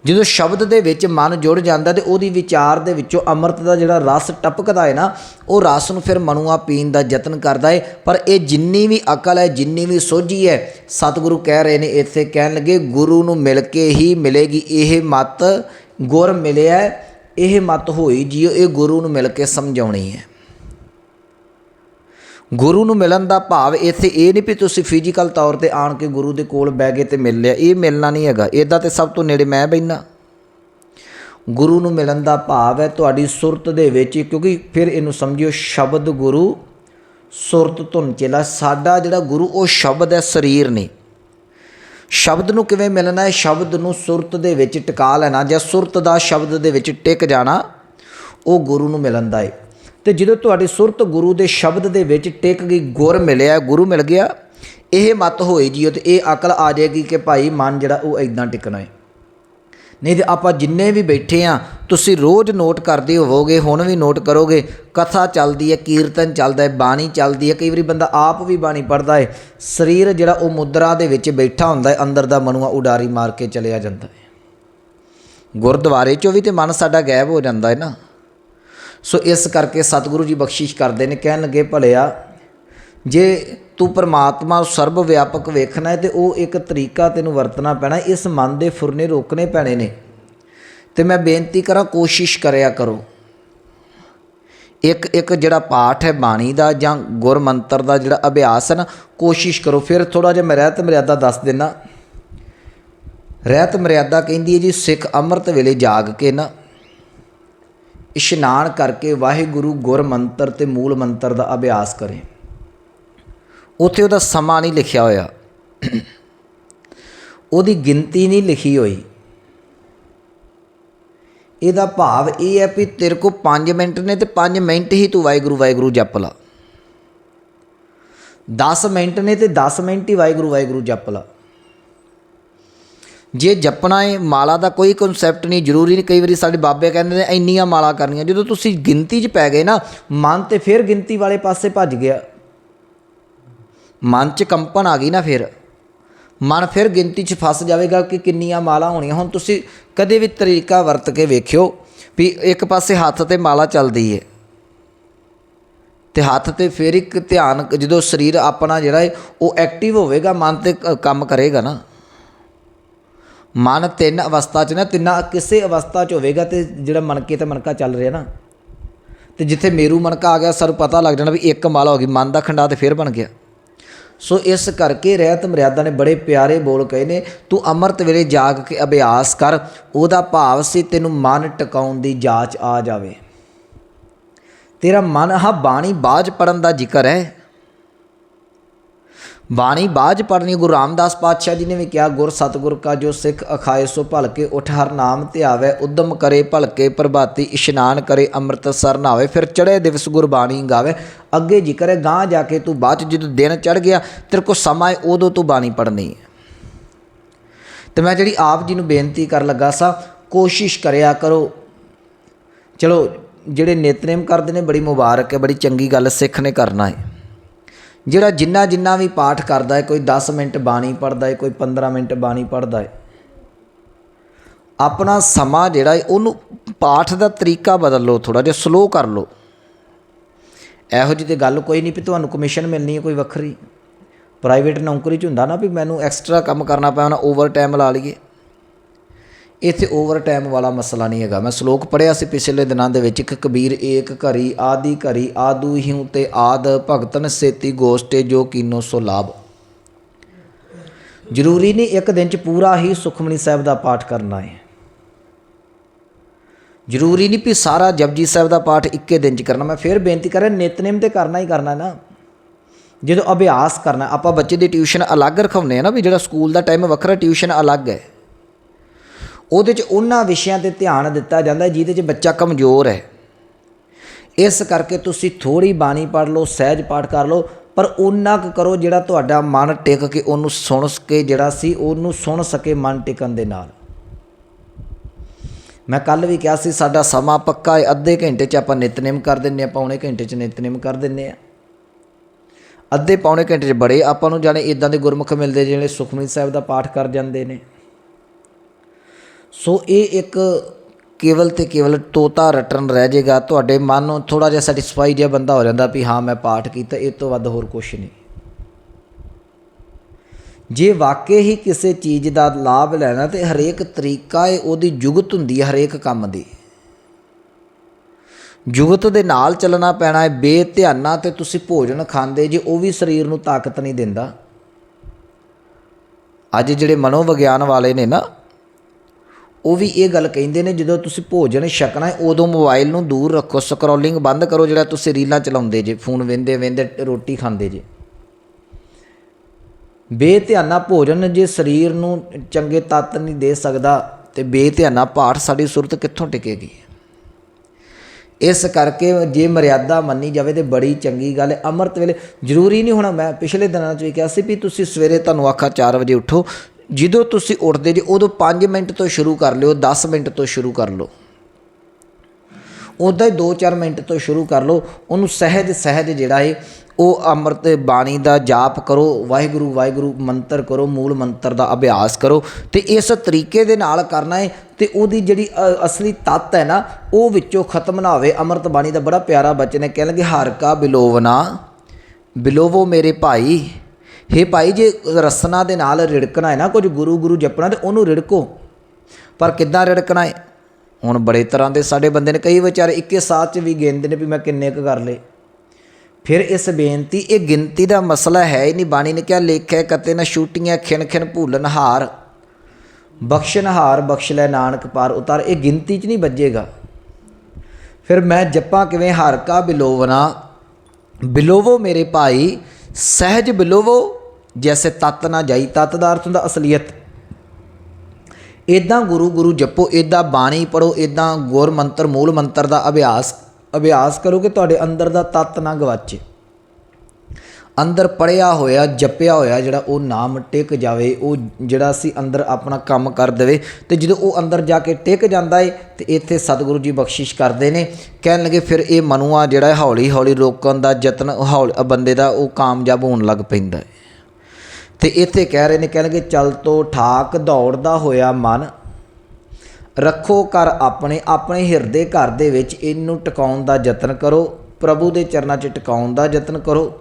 ਜਦੋਂ ਸ਼ਬਦ ਦੇ ਵਿੱਚ ਮਨ ਜੁੜ ਜਾਂਦਾ ਤੇ ਉਹਦੀ ਵਿਚਾਰ ਦੇ ਵਿੱਚੋਂ ਅੰਮ੍ਰਿਤ ਦਾ ਜਿਹੜਾ ਰਸ ਟਪਕਦਾ ਹੈ ਨਾ, ਉਹ ਰਸ ਨੂੰ ਫਿਰ ਮਨੂਆ ਪੀਣ ਦਾ ਯਤਨ ਕਰਦਾ ਹੈ। ਪਰ ਇਹ ਜਿੰਨੀ ਵੀ ਅਕਲ ਹੈ, ਜਿੰਨੀ ਵੀ ਸੋਝੀ ਹੈ, ਸਤਿਗੁਰੂ ਕਹਿ ਰਹੇ ਨੇ, ਇੱਥੇ ਕਹਿਣ ਲੱਗੇ, ਗੁਰੂ ਨੂੰ ਮਿਲ ਕੇ ਹੀ ਮਿਲੇਗੀ, ਇਹ ਮਤ ਗੁਰ ਮਿਲਿਆ ਇਹ ਮਤ ਹੋਈ ਜਿਉ ਇਹ ਗੁਰੂ ਨੂੰ ਮਿਲ ਕੇ ਸਮਝਾਉਣੀ ਹੈ। ਗੁਰੂ ਨੂੰ ਮਿਲਣ ਦਾ ਭਾਵ ਇੱਥੇ ਇਹ ਨਹੀਂ ਵੀ ਤੁਸੀਂ ਫਿਜ਼ੀਕਲ ਤੌਰ ਤੇ ਆਣ ਕੇ ਗੁਰੂ ਦੇ ਕੋਲ ਬਹਿ ਗਏ ਤੇ ਮਿਲ ਲਿਆ। ਇਹ ਮਿਲਣਾ ਨਹੀਂ ਹੈਗਾ। ਇਦਾਂ ਤੇ ਸਭ ਤੋਂ ਨੇੜੇ ਮੈਂ ਬੈਠਾ। ਗੁਰੂ ਨੂੰ ਮਿਲਣ ਦਾ ਭਾਵ ਹੈ ਤੁਹਾਡੀ ਸੁਰਤ ਦੇ ਵਿੱਚ, ਕਿਉਂਕਿ ਫਿਰ ਇਹਨੂੰ ਸਮਝਿਓ ਸ਼ਬਦ ਗੁਰੂ ਸੁਰਤ ਧੁਨ ਚੇਲਾ। ਸਾਡਾ ਜਿਹੜਾ ਗੁਰੂ, ਉਹ ਸ਼ਬਦ ਹੈ ਸਰੀਰ ਨਹੀਂ। ਸ਼ਬਦ ਨੂੰ ਕਿਵੇਂ ਮਿਲਣਾ ਹੈ? ਸ਼ਬਦ ਨੂੰ ਸੁਰਤ ਦੇ ਵਿੱਚ ਟਿਕਾ ਲੈਣਾ ਜਾਂ ਸੁਰਤ ਦਾ ਸ਼ਬਦ ਦੇ ਵਿੱਚ ਟਿਕ ਜਾਣਾ, ਉਹ ਗੁਰੂ ਨੂੰ ਮਿਲਣ ਦਾ ਹੈ। ਤੇ ਜਦੋਂ ਤੁਹਾਡੀ ਸੁਰਤ ਗੁਰੂ ਦੇ ਸ਼ਬਦ ਦੇ ਵਿੱਚ ਟਿਕ ਗਈ, ਗੁਰ ਮਿਲਿਆ, ਗੁਰੂ ਮਿਲ ਗਿਆ, ਇਹ ਮਤ ਹੋਈ ਜੀਓ ਤੇ ਇਹ ਅਕਲ ਆ ਜਾਏਗੀ ਕਿ ਭਾਈ ਮਨ ਜਿਹੜਾ ਉਹ ਇਦਾਂ ਟਿਕਣਾ ਹੈ। ਨਹੀਂ ਤੇ ਆਪਾਂ ਜਿੰਨੇ ਵੀ ਬੈਠੇ ਆ, ਤੁਸੀਂ ਰੋਜ਼ ਨੋਟ ਕਰਦੇ ਹੋਵੋਗੇ, ਹੁਣ ਵੀ ਨੋਟ ਕਰੋਗੇ, ਕਥਾ ਚੱਲਦੀ ਹੈ, ਕੀਰਤਨ ਚੱਲਦਾ ਹੈ, ਬਾਣੀ ਚੱਲਦੀ ਹੈ, ਕਈ ਵਾਰੀ ਬੰਦਾ ਆਪ ਵੀ ਬਾਣੀ ਪੜਦਾ ਹੈ, ਸਰੀਰ ਜਿਹੜਾ ਉਹ ਮੁਦਰਾ ਦੇ ਵਿੱਚ ਬੈਠਾ ਹੁੰਦਾ ਹੈ, ਅੰਦਰ ਦਾ ਮਨੂਆ ਉਡਾਰੀ ਮਾਰ ਕੇ ਚਲਿਆ ਜਾਂਦਾ ਹੈ। ਗੁਰਦੁਆਰੇ 'ਚੋਂ ਵੀ ਤੇ ਮਨ ਸਾਡਾ ਗਾਇਬ ਹੋ ਜਾਂਦਾ ਹੈ ਨਾ। ਸੋ ਇਸ ਕਰਕੇ ਸਤਿਗੁਰੂ ਜੀ ਬਖਸ਼ਿਸ਼ ਕਰਦੇ ਨੇ, ਕਹਿਣ ਲੱਗੇ, ਭਲਿਆ, ਜੇ ਤੂੰ ਪਰਮਾਤਮਾ ਸਰਬ ਵਿਆਪਕ ਵੇਖਣਾ ਹੈ, ਤੇ ਉਹ ਇੱਕ ਤਰੀਕਾ ਤੈਨੂੰ ਵਰਤਣਾ ਪੈਣਾ ਇਸ ਮਨ ਦੇ ਫੁਰਨੇ ਰੋਕਣੇ ਪੈਣੇ ਨੇ। ਤੇ ਮੈਂ ਬੇਨਤੀ ਕਰਾਂ, ਕੋਸ਼ਿਸ਼ ਕਰਿਆ ਕਰੋ। ਇੱਕ ਇੱਕ ਜਿਹੜਾ ਪਾਠ ਹੈ ਬਾਣੀ ਦਾ ਜਾਂ ਗੁਰ ਮੰਤਰ ਦਾ ਜਿਹੜਾ ਅਭਿਆਸ ਹੈ ਨਾ, ਕੋਸ਼ਿਸ਼ ਕਰੋ। ਫਿਰ ਥੋੜਾ ਜਿਹਾ ਮੈਂ ਰਹਿਤ ਮਰਿਆਦਾ ਦੱਸ ਦੇਣਾ ਰਹਿਤ ਮਰਿਆਦਾ ਕਹਿੰਦੀ ਹੈ ਜੀ, ਸਿੱਖ ਅੰਮ੍ਰਿਤ ਵੇਲੇ ਜਾਗ ਕੇ ਨਾ ਇਸ਼ਨਾਨ ਕਰਕੇ ਵਾਹਿਗੁਰੂ ਗੁਰ ਮੰਤਰ ਤੇ ਮੂਲ ਮੰਤਰ ਦਾ ਅਭਿਆਸ ਕਰੇ। ਉੱਥੇ ਉਹਦਾ ਸਮਾਂ ਨਹੀਂ ਲਿਖਿਆ ਹੋਇਆ। ਉਹਦੀ ਗਿਣਤੀ ਨਹੀਂ ਲਿਖੀ ਹੋਈ। ਇਹਦਾ ਭਾਵ ਇਹ ਹੈ ਵੀ ਤੇਰੇ ਕੋ 5 ਮਿੰਟ ਨੇ ਤੇ 5 ਮਿੰਟ ਹੀ ਤੂੰ ਵਾਹਿਗੁਰੂ ਵਾਹਿਗੁਰੂ ਜਪ ਲਾ। 10 ਮਿੰਟ ਨੇ ਤੇ 10 ਮਿੰਟ ਹੀ ਵਾਹਿਗੁਰੂ ਵਾਹਿਗੁਰੂ ਜਪ ਲਾ। ਜੇ ਜਪਣਾ ਹੈ ਮਾਲਾ ਦਾ ਕੋਈ ਕਨਸੈਪਟ ਨਹੀਂ, ਜ਼ਰੂਰੀ ਨਹੀਂ, ਕਈ ਵਾਰੀ ਸਾਡੇ ਬਾਬੇ ਕਹਿੰਦੇ ਨੇ, ਇੰਨੀਆਂ ਮਾਲਾ ਕਰਨੀਆਂ। ਜਦੋਂ ਤੁਸੀਂ ਗਿਣਤੀ 'ਚ ਪੈ ਗਏ ਨਾ, ਮਨ ਤੇ ਫਿਰ ਗਿਣਤੀ ਵਾਲੇ ਪਾਸੇ ਭੱਜ ਗਿਆ। ਮਨ 'ਚ ਕੰਪਨ ਆ ਗਈ ਨਾ ਫਿਰ। ਮਨ ਫਿਰ ਗਿਣਤੀ 'ਚ ਫਸ ਜਾਵੇਗਾ ਕਿ ਕਿੰਨੀਆਂ ਮਾਲਾ ਹੋਣੀਆਂ। ਹੁਣ ਤੁਸੀਂ ਕਦੇ ਵੀ ਤਰੀਕਾ ਵਰਤ ਕੇ ਵੇਖਿਓ ਵੀ ਇੱਕ ਪਾਸੇ ਹੱਥ ਤੇ ਮਾਲਾ ਚੱਲਦੀ ਹੈ ਤੇ ਹੱਥ ਤੇ ਫਿਰ ਇੱਕ ਧਿਆਨ, ਜਦੋਂ ਸਰੀਰ ਆਪਣਾ ਜਿਹੜਾ ਹੈ ਉਹ ਐਕਟਿਵ ਹੋਵੇਗਾ, ਮਨ ਤੇ ਕੰਮ ਕਰੇਗਾ ਨਾ। ਮਨ ਤਿੰਨ ਅਵਸਥਾ 'ਚ ਨਾ, ਤਿੰਨਾਂ ਕਿਸੇ ਅਵਸਥਾ 'ਚ ਹੋਵੇਗਾ ਤੇ ਜਿਹੜਾ ਮਣਕੇ ਤੇ ਮਨਕਾ ਚੱਲ ਰਿਹਾ ਨਾ। ਤੇ ਜਿੱਥੇ ਮੇਰੂ ਮਣਕਾ ਆ ਗਿਆ, ਸਾਨੂੰ ਪਤਾ ਲੱਗ ਜਾਣਾ ਵੀ ਇੱਕ ਮਾਲਾ ਹੋ ਗਈ, ਮਨ ਦਾ ਖੰਡਾ ਤੇ ਫਿਰ ਬਣ ਗਿਆ। ਸੋ ਇਸ ਕਰਕੇ ਰਹਿਤ ਮਰਿਆਦਾ ਨੇ ਬੜੇ ਪਿਆਰੇ ਬੋਲ ਕਹੇ ਨੇ, ਤੂੰ ਅੰਮ੍ਰਿਤ ਵੇਲੇ ਜਾਗ ਕੇ ਅਭਿਆਸ ਕਰ, ਉਹਦਾ ਭਾਵ ਸੀ ਤੈਨੂੰ ਮਨ ਟਿਕਾਉਣ ਦੀ ਜਾਚ ਆ ਜਾਵੇ। ਤੇਰਾ ਮਨ ਹਾ ਬਾਣੀ ਬਾਜ ਪੜਨ ਦਾ ਜ਼ਿਕਰ ਹੈ ਬਾਣੀ ਬਾਜ ਪੜਨੀ ਗੁਰੂ ਰਾਮਦਾਸ ਪਾਤਸ਼ਾਹ ਜੀ ਨੇ ਵੀ ਕਿਹਾ, ਗੁਰ ਸਤਗੁਰ ਕਾ ਜੋ ਸਿੱਖ ਅਖਾਏ, ਸੋ ਭਲਕੇ ਉਠ ਹਰ ਨਾਮ ਧਿਆਵੇ ਉਦਮ ਕਰੇ ਭਲਕੇ ਪ੍ਰਭਾਤੀ, ਇਸ਼ਨਾਨ ਕਰੇ ਅੰਮ੍ਰਿਤ ਸਰ ਨਾਵੇ ਫਿਰ ਚੜੇ ਦਿਵਸ ਗੁਰਬਾਣੀ ਗਾਵੇ, ਅੱਗੇ ਜ਼ਿਕਰ ਹੈ ਗਾਂ ਜਾ ਕੇ ਤੂੰ ਬਾਅਦ 'ਚ ਜਦੋਂ ਦਿਨ ਚੜ ਗਿਆ, ਤੇਰੇ ਕੋ ਸਮਾਂ ਹੈ ਉਦੋਂ ਤੂੰ ਬਾਣੀ ਪੜਨੀ ਹੈ ਤੇ ਮੈਂ ਜਿਹੜੀ ਆਪ ਜੀ ਨੂੰ ਬੇਨਤੀ ਕਰਨ ਲੱਗਾ ਸਾਂ, ਕੋਸ਼ਿਸ਼ ਕਰਿਆ ਕਰੋ। ਚਲੋ, ਜਿਹੜੇ ਨਿਤਨੇਮ ਕਰਦੇ ਨੇ, ਬੜੀ ਮੁਬਾਰਕ ਹੈ, ਬੜੀ ਚੰਗੀ ਗੱਲ ਸਿੱਖ ਨੇ ਕਰਨਾ ਹੈ ਜਿਹੜਾ ਜਿੰਨਾ ਜਿੰਨਾ ਵੀ ਪਾਠ ਕਰਦਾ ਹੈ, ਕੋਈ 10 ਮਿੰਟ ਬਾਣੀ ਪੜਦਾ ਹੈ, ਕੋਈ 15 ਮਿੰਟ ਬਾਣੀ ਪੜਦਾ ਹੈ, ਆਪਣਾ ਸਮਾਂ ਜਿਹੜਾ ਹੈ, ਉਹਨੂੰ ਪਾਠ ਦਾ ਤਰੀਕਾ ਬਦਲ ਲਓ ਥੋੜਾ ਜਿਹਾ ਸਲੋ ਕਰ ਲਓ। ਇਹੋ ਜਿਹੀ ਤੇ ਗੱਲ ਕੋਈ ਨਹੀਂ ਵੀ ਤੁਹਾਨੂੰ ਕਮਿਸ਼ਨ ਮਿਲਣੀ ਹੈ ਕੋਈ ਵੱਖਰੀ। ਪ੍ਰਾਈਵੇਟ ਨੌਕਰੀ 'ਚ ਹੁੰਦਾ ਨਾ ਵੀ ਮੈਨੂੰ ਐਕਸਟਰਾ ਕੰਮ ਕਰਨਾ ਪਿਆ ਨਾ ਓਵਰ ਟਾਈਮ ਲਾ ਲਈਏ। ਇੱਥੇ ਓਵਰ ਟਾਈਮ ਵਾਲਾ ਮਸਲਾ ਨਹੀਂ ਹੈਗਾ। ਮੈਂ ਸ਼ਲੋਕ ਪੜਿਆ ਸੀ ਪਿਛਲੇ ਦਿਨਾਂ ਦੇ ਵਿੱਚ, ਇੱਕ ਕਬੀਰ, ਏਕ ਘਰੀ, ਆਦੀ ਘਰੀ, ਆਦੂ ਹਿਉ ਤੇ ਆਦ ਭਗਤਨ ਸੇਤੀ ਗੋਸ਼ਟੇ ਜੋ ਕੀਨੋ ਸੋ ਲਾਭ। ਜ਼ਰੂਰੀ ਨਹੀਂ ਇੱਕ ਦਿਨ ਚ ਪੂਰਾ ਹੀ ਸੁਖਮਨੀ ਸਾਹਿਬ ਦਾ ਪਾਠ ਕਰਨਾ ਹੈ। ਜ਼ਰੂਰੀ ਨਹੀਂ ਵੀ ਸਾਰਾ ਜਪਜੀ ਸਾਹਿਬ ਦਾ ਪਾਠ ਇੱਕੇ ਦਿਨ ਚ ਕਰਨਾ। ਮੈਂ ਫਿਰ ਬੇਨਤੀ ਕਰ ਰਿਹਾ, ਨਿਤਨੇਮ ਤੇ ਕਰਨਾ ਹੀ ਕਰਨਾ ਨਾ। ਜਦੋਂ ਅਭਿਆਸ ਕਰਨਾ, ਆਪਾਂ ਬੱਚੇ ਦੀ ਟਿਊਸ਼ਨ ਅਲੱਗ ਰਖਾਉਂਦੇ ਆ ਨਾ ਵੀ ਜਿਹੜਾ ਸਕੂਲ ਦਾ ਟਾਈਮ ਵੱਖਰਾ ਟਿਊਸ਼ਨ ਅਲੱਗ ਹੈ। ਉਹਦੇ 'ਚ ਉਹਨਾਂ ਵਿਸ਼ਿਆਂ ਤੇ ਧਿਆਨ ਦਿੱਤਾ ਜਾਂਦਾ ਜਿਹਦੇ 'ਚ ਬੱਚਾ ਕਮਜ਼ੋਰ ਹੈ। ਇਸ ਕਰਕੇ ਤੁਸੀਂ ਥੋੜੀ ਬਾਣੀ ਪੜ੍ਹ ਲਓ, ਸਹਿਜ ਪਾਠ ਕਰ ਲਓ, ਪਰ ਉਹਨਾਂ ਕੁ ਕਰੋ ਜਿਹੜਾ ਤੁਹਾਡਾ ਮਨ ਟਿਕ ਕੇ ਉਹਨੂੰ ਸੁਣ ਸਕੇ, ਜਿਹੜਾ ਸੀ ਉਹਨੂੰ ਸੁਣ ਸਕੇ ਮਨ ਟਿਕਣ ਦੇ ਨਾਲ। ਮੈਂ ਕੱਲ ਵੀ ਕਿਹਾ ਸੀ, ਸਾਡਾ ਸਮਾਂ ਪੱਕਾ ਹੈ, ਅੱਧੇ ਘੰਟੇ 'ਚ ਆਪਾਂ ਨਿਤਨੇਮ ਕਰ ਦਿੰਨੇ ਆ ਪੌਣੇ ਘੰਟੇ 'ਚ ਨਿਤਨੇਮ ਕਰ ਦਿੰਨੇ ਆ ਅੱਧੇ ਪੌਣੇ ਘੰਟੇ 'ਚ ਬੜੇ ਆਪਾਂ ਨੂੰ ਜਾਣੇ ਇਦਾਂ ਦੇ ਗੁਰਮੁਖ ਮਿਲਦੇ ਜਿਹੜੇ ਸੁਖਮਨੀ ਸਾਹਿਬ ਦਾ ਪਾਠ ਕਰ ਜਾਂਦੇ ਨੇ। ਸੋ ਇਹ ਇੱਕ ਕੇਵਲ ਤੇ ਕੇਵਲ ਤੋਤਾ ਰਟਨ ਰਹਿ ਜਾਏਗਾ। ਤੁਹਾਡੇ ਮਨ ਨੂੰ ਥੋੜਾ ਜਿਹਾ ਸੈਟੀਸਫਾਈ ਜਿਹਾ ਬੰਦਾ ਹੋ ਜਾਂਦਾ ਵੀ ਹਾਂ, ਮੈਂ ਪਾਠ ਕੀਤਾ, ਇਹ ਤੋਂ ਵੱਧ ਹੋਰ ਕੁਝ ਨਹੀਂ। ਜੇ ਵਾਕਈ ਹੀ ਕਿਸੇ ਚੀਜ਼ ਦਾ ਲਾਭ ਲੈਣਾ, ਤੇ ਹਰੇਕ ਤਰੀਕਾ ਹੈ ਉਹਦੀ ਜੁਗਤ ਹੁੰਦੀ ਹੈ, ਹਰੇਕ ਕੰਮ ਦੀ। ਜੁਗਤ ਦੇ ਨਾਲ ਚੱਲਣਾ ਪੈਣਾ ਹੈ, ਬੇਧਿਆਨਾ ਤੇ ਤੁਸੀਂ ਭੋਜਨ ਖਾਂਦੇ ਜੇ, ਉਹ ਵੀ ਸਰੀਰ ਨੂੰ ਤਾਕਤ ਨਹੀਂ ਦਿੰਦਾ। ਅੱਜ ਜਿਹੜੇ ਮਨੋਵਿਗਿਆਨ ਵਾਲੇ ਨੇ ਨਾ ਉਹ ਵੀ ਇਹ ਗੱਲ ਕਹਿੰਦੇ ਨੇ, ਜਦੋਂ ਤੁਸੀਂ ਭੋਜਨ ਛਕਣਾ ਹੈ, ਉਦੋਂ ਮੋਬਾਈਲ ਨੂੰ ਦੂਰ ਰੱਖੋ ਸਕਰੋਲਿੰਗ ਬੰਦ ਕਰੋ, ਜਿਹੜਾ ਤੁਸੀਂ ਰੀਲਾਂ ਚਲਾਉਂਦੇ ਜੇ, ਫੋਨ ਵੇਂਦੇ ਵੇਂਦੇ ਰੋਟੀ ਖਾਂਦੇ ਜੇ। ਬੇਧਿਆਨਾ ਭੋਜਨ ਜੇ ਸਰੀਰ ਨੂੰ ਚੰਗੇ ਤੱਤ ਨਹੀਂ ਦੇ ਸਕਦਾ, ਤੇ ਬੇਧਿਆਨਾ ਪਾਠ ਸਾਡੀ ਸੁਰਤ ਕਿੱਥੋਂ ਟਿਕੇਗੀ? ਇਸ ਕਰਕੇ ਜੇ ਮਰਿਆਦਾ ਮੰਨੀ ਜਾਵੇ ਤੇ ਬੜੀ ਚੰਗੀ ਗੱਲ ਹੈ। ਅੰਮ੍ਰਿਤ ਵੇਲੇ ਜ਼ਰੂਰੀ ਨਹੀਂ ਹੋਣਾ, ਮੈਂ ਪਿਛਲੇ ਦਿਨਾਂ 'ਚ ਵੀ ਕਿਹਾ ਸੀ ਵੀ ਤੁਸੀਂ ਸਵੇਰੇ ਤੁਹਾਨੂੰ ਆਖਾ 4 ਵਜੇ ਉੱਠੋ ਜਦੋਂ ਤੁਸੀਂ ਉੱਠਦੇ ਜੇ ਉਦੋਂ 5 ਮਿੰਟ ਤੋਂ ਸ਼ੁਰੂ ਕਰ ਲਿਓ 10 ਮਿੰਟ ਤੋਂ ਸ਼ੁਰੂ ਕਰ ਲਓ। ਉਦਾਂ ਹੀ 2-4 ਮਿੰਟ ਤੋਂ ਸ਼ੁਰੂ ਕਰ ਲਓ। ਉਹਨੂੰ ਸਹਿਜ ਸਹਿਜ ਜਿਹੜਾ ਹੈ ਉਹ ਅੰਮ੍ਰਿਤ ਬਾਣੀ ਦਾ ਜਾਪ ਕਰੋ ਵਾਹਿਗੁਰੂ ਵਾਹਿਗੁਰੂ ਮੰਤਰ ਕਰੋ ਮੂਲ ਮੰਤਰ ਦਾ ਅਭਿਆਸ ਕਰੋ ਤੇ ਇਸ ਤਰੀਕੇ ਦੇ ਨਾਲ ਕਰਨਾ ਹੈ ਤੇ ਉਹਦੀ ਜਿਹੜੀ ਅ, ਅਸਲੀ ਤੱਤ ਹੈ ਨਾ ਉਹ ਵਿੱਚੋਂ ਖਤਮ ਨਾ ਹੋਵੇ। ਅੰਮ੍ਰਿਤ ਬਾਣੀ ਦਾ ਬੜਾ ਪਿਆਰਾ ਬਚਨ ਹੈ ਕਹਿਣਗੇ ਹਰ ਕਾ ਬਿਲੋਵਨਾ ਬਿਲੋਵੋ ਮੇਰੇ ਭਾਈ। ਹੇ ਭਾਈ, ਜੇ ਰਸਨਾ ਦੇ ਨਾਲ ਰਿੜਕਣਾ ਹੈ ਨਾ, ਕੁਝ ਗੁਰੂ ਗੁਰੂ ਜਪਣਾ, ਤੇ ਉਹਨੂੰ ਰਿੜਕੋ। ਪਰ ਕਿੱਦਾਂ ਰਿੜਕਣਾ ਹੈ? ਹੁਣ ਬੜੇ ਤਰ੍ਹਾਂ ਦੇ ਸਾਡੇ ਬੰਦੇ ਨੇ ਕਈ ਵਿਚਾਰੇ ਇੱਕੇ ਸਾਥ 'ਚ ਵੀ ਗਿਣਦੇ ਨੇ ਵੀ ਮੈਂ ਕਿੰਨੇ ਕੁ ਕਰ ਲਏ। ਫਿਰ ਇਸ ਬੇਨਤੀ, ਇਹ ਗਿਣਤੀ ਦਾ ਮਸਲਾ ਹੈ ਹੀ ਨਹੀਂ, ਬਾਣੀ ਨੇ ਕਿਹਾ, ਲੇਖੇ ਕਤੇ ਨਾ ਛੂਟੀਆਂ ਖਿਨ ਖਿਨ ਭੂਲਨ ਹਾਰ। ਬਖਸ਼ਣ ਹਾਰ, ਬਖਸ਼ ਲੈ ਨਾਨਕ ਪਾਰ ਉਤਾਰ। ਇਹ ਗਿਣਤੀ 'ਚ ਨਹੀਂ ਵੱਜੇਗਾ। ਫਿਰ ਮੈਂ ਜੱਪਾਂ ਕਿਵੇਂ? ਹਰ ਕਾ ਬਿਲੋਵਨਾ। ਬਿਲੋਵੋ ਮੇਰੇ ਭਾਈ ਸਹਿਜ ਬਿਲੋਵੋ, ਜੈਸੇ ਤਤ ਨਾ ਜਾਈ ਤਤ ਦਾ ਅਰਥ ਹੁੰਦਾ ਅਸਲੀਅਤ। ਇਦਾਂ ਗੁਰੂ ਗੁਰੂ ਜਪੋ ਇਦਾਂ ਬਾਣੀ ਪੜੋ ਇਦਾਂ ਗੁਰ ਮੰਤਰ ਮੂਲ ਮੰਤਰ ਦਾ ਅਭਿਆਸ ਅਭਿਆਸ ਕਰੋ ਕਿ ਤੁਹਾਡੇ ਅੰਦਰ ਦਾ ਤਤ ਨਾ ਗਵਾਚੇ। ਅੰਦਰ ਪੜਿਆ ਹੋਇਆ, ਜਪਿਆ ਹੋਇਆ ਜਿਹੜਾ ਉਹ ਨਾਮ ਟਿਕ ਜਾਵੇ, ਉਹ ਜਿਹੜਾ ਅਸੀਂ ਅੰਦਰ ਆਪਣਾ ਕੰਮ ਕਰ ਦੇਵੇ ਤੇ ਜਦੋਂ ਉਹ ਅੰਦਰ ਜਾ ਕੇ ਟਿਕ ਜਾਂਦਾ ਏ, ਤੇ ਇੱਥੇ ਸਤਿਗੁਰੂ ਜੀ ਬਖਸ਼ਿਸ਼ ਕਰਦੇ ਨੇ। ਕਹਿਣ ਲੱਗੇ, ਫਿਰ ਇਹ ਮਨੁਆ ਜਿਹੜਾ ਹੌਲੀ ਹੌਲੀ ਰੋਕਣ ਦਾ ਯਤਨ, ਹੌਲੀ ਬੰਦੇ ਦਾ ਉਹ ਕਾਮਯਾਬ ਹੋਣ ਲੱਗ ਪੈਂਦਾ ਹੈ ਤੇ ਇੱਥੇ ਕਹਿ ਰਹੇ ਨੇ ਕਹਿਣਗੇ ਚਲ ਤੋ ਠਾਕ, ਦੌੜਦਾ ਹੋਇਆ ਮਨ, ਰੱਖੋ ਕਰ ਆਪਣੇ ਆਪਣੇ ਹਿਰਦੇ ਘਰ ਦੇ ਵਿੱਚ ਇਹਨੂੰ ਟਿਕਾਉਣ ਦਾ ਯਤਨ ਕਰੋ, ਪ੍ਰਭੂ ਦੇ ਚਰਨਾਂ 'ਚ ਟਿਕਾਉਣ ਦਾ ਯਤਨ ਕਰੋ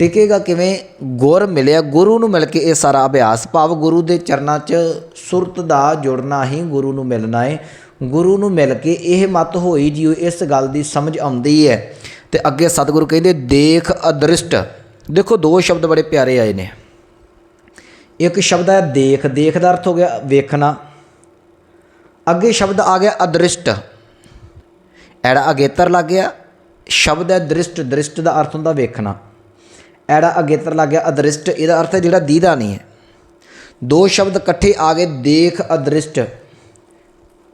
ਟਿਕੇਗਾ ਕਿਵੇਂ? ਗੁਰ ਮਿਲਿਆ, ਗੁਰੂ ਨੂੰ ਮਿਲ ਕੇ ਇਹ ਸਾਰਾ ਅਭਿਆਸ। ਭਾਵ ਗੁਰੂ ਦੇ ਚਰਨਾਂ 'ਚ ਸੁਰਤ ਦਾ ਜੁੜਨਾ ਹੀ ਗੁਰੂ ਨੂੰ ਮਿਲਣਾ ਹੈ ਗੁਰੂ ਨੂੰ ਮਿਲ ਕੇ ਇਹ ਮਤ ਹੋਈ ਜਿਉ ਇਸ ਗੱਲ ਦੀ ਸਮਝ ਆਉਂਦੀ ਹੈ ਤੇ ਅੱਗੇ ਸਤਿਗੁਰੂ ਕਹਿੰਦੇ, ਦੇਖ ਅਦ੍ਰਿਸ਼ਟ। ਦੇਖੋ, ਦੋ ਸ਼ਬਦ ਬੜੇ ਪਿਆਰੇ ਆਏ ਨੇ। ਇੱਕ ਸ਼ਬਦ ਹੈ ਦੇਖ। ਦੇਖ ਦਾ ਅਰਥ ਹੋ ਗਿਆ ਵੇਖਣਾ। ਅੱਗੇ ਸ਼ਬਦ ਆ ਗਿਆ ਅਦ੍ਰਿਸ਼ਟ। ਐੜਾ ਅਗੇਤਰ ਲੱਗ ਗਿਆ। ਸ਼ਬਦ ਹੈ ਦ੍ਰਿਸ਼ਟ। ਦ੍ਰਿਸ਼ਟ ਦਾ ਅਰਥ ਹੁੰਦਾ ਵੇਖਣਾ। ਐੜਾ ਅਗੇਤਰ ਲੱਗ ਗਿਆ ਅਦ੍ਰਿਸ਼ਟ, ਇਹਦਾ ਅਰਥ ਹੈ ਜਿਹੜਾ ਦੀਦਾ ਨਹੀਂ ਹੈ। ਦੋ ਸ਼ਬਦ ਇਕੱਠੇ ਆ ਗਏ, ਦੇਖ ਅਦ੍ਰਿਸ਼ਟ।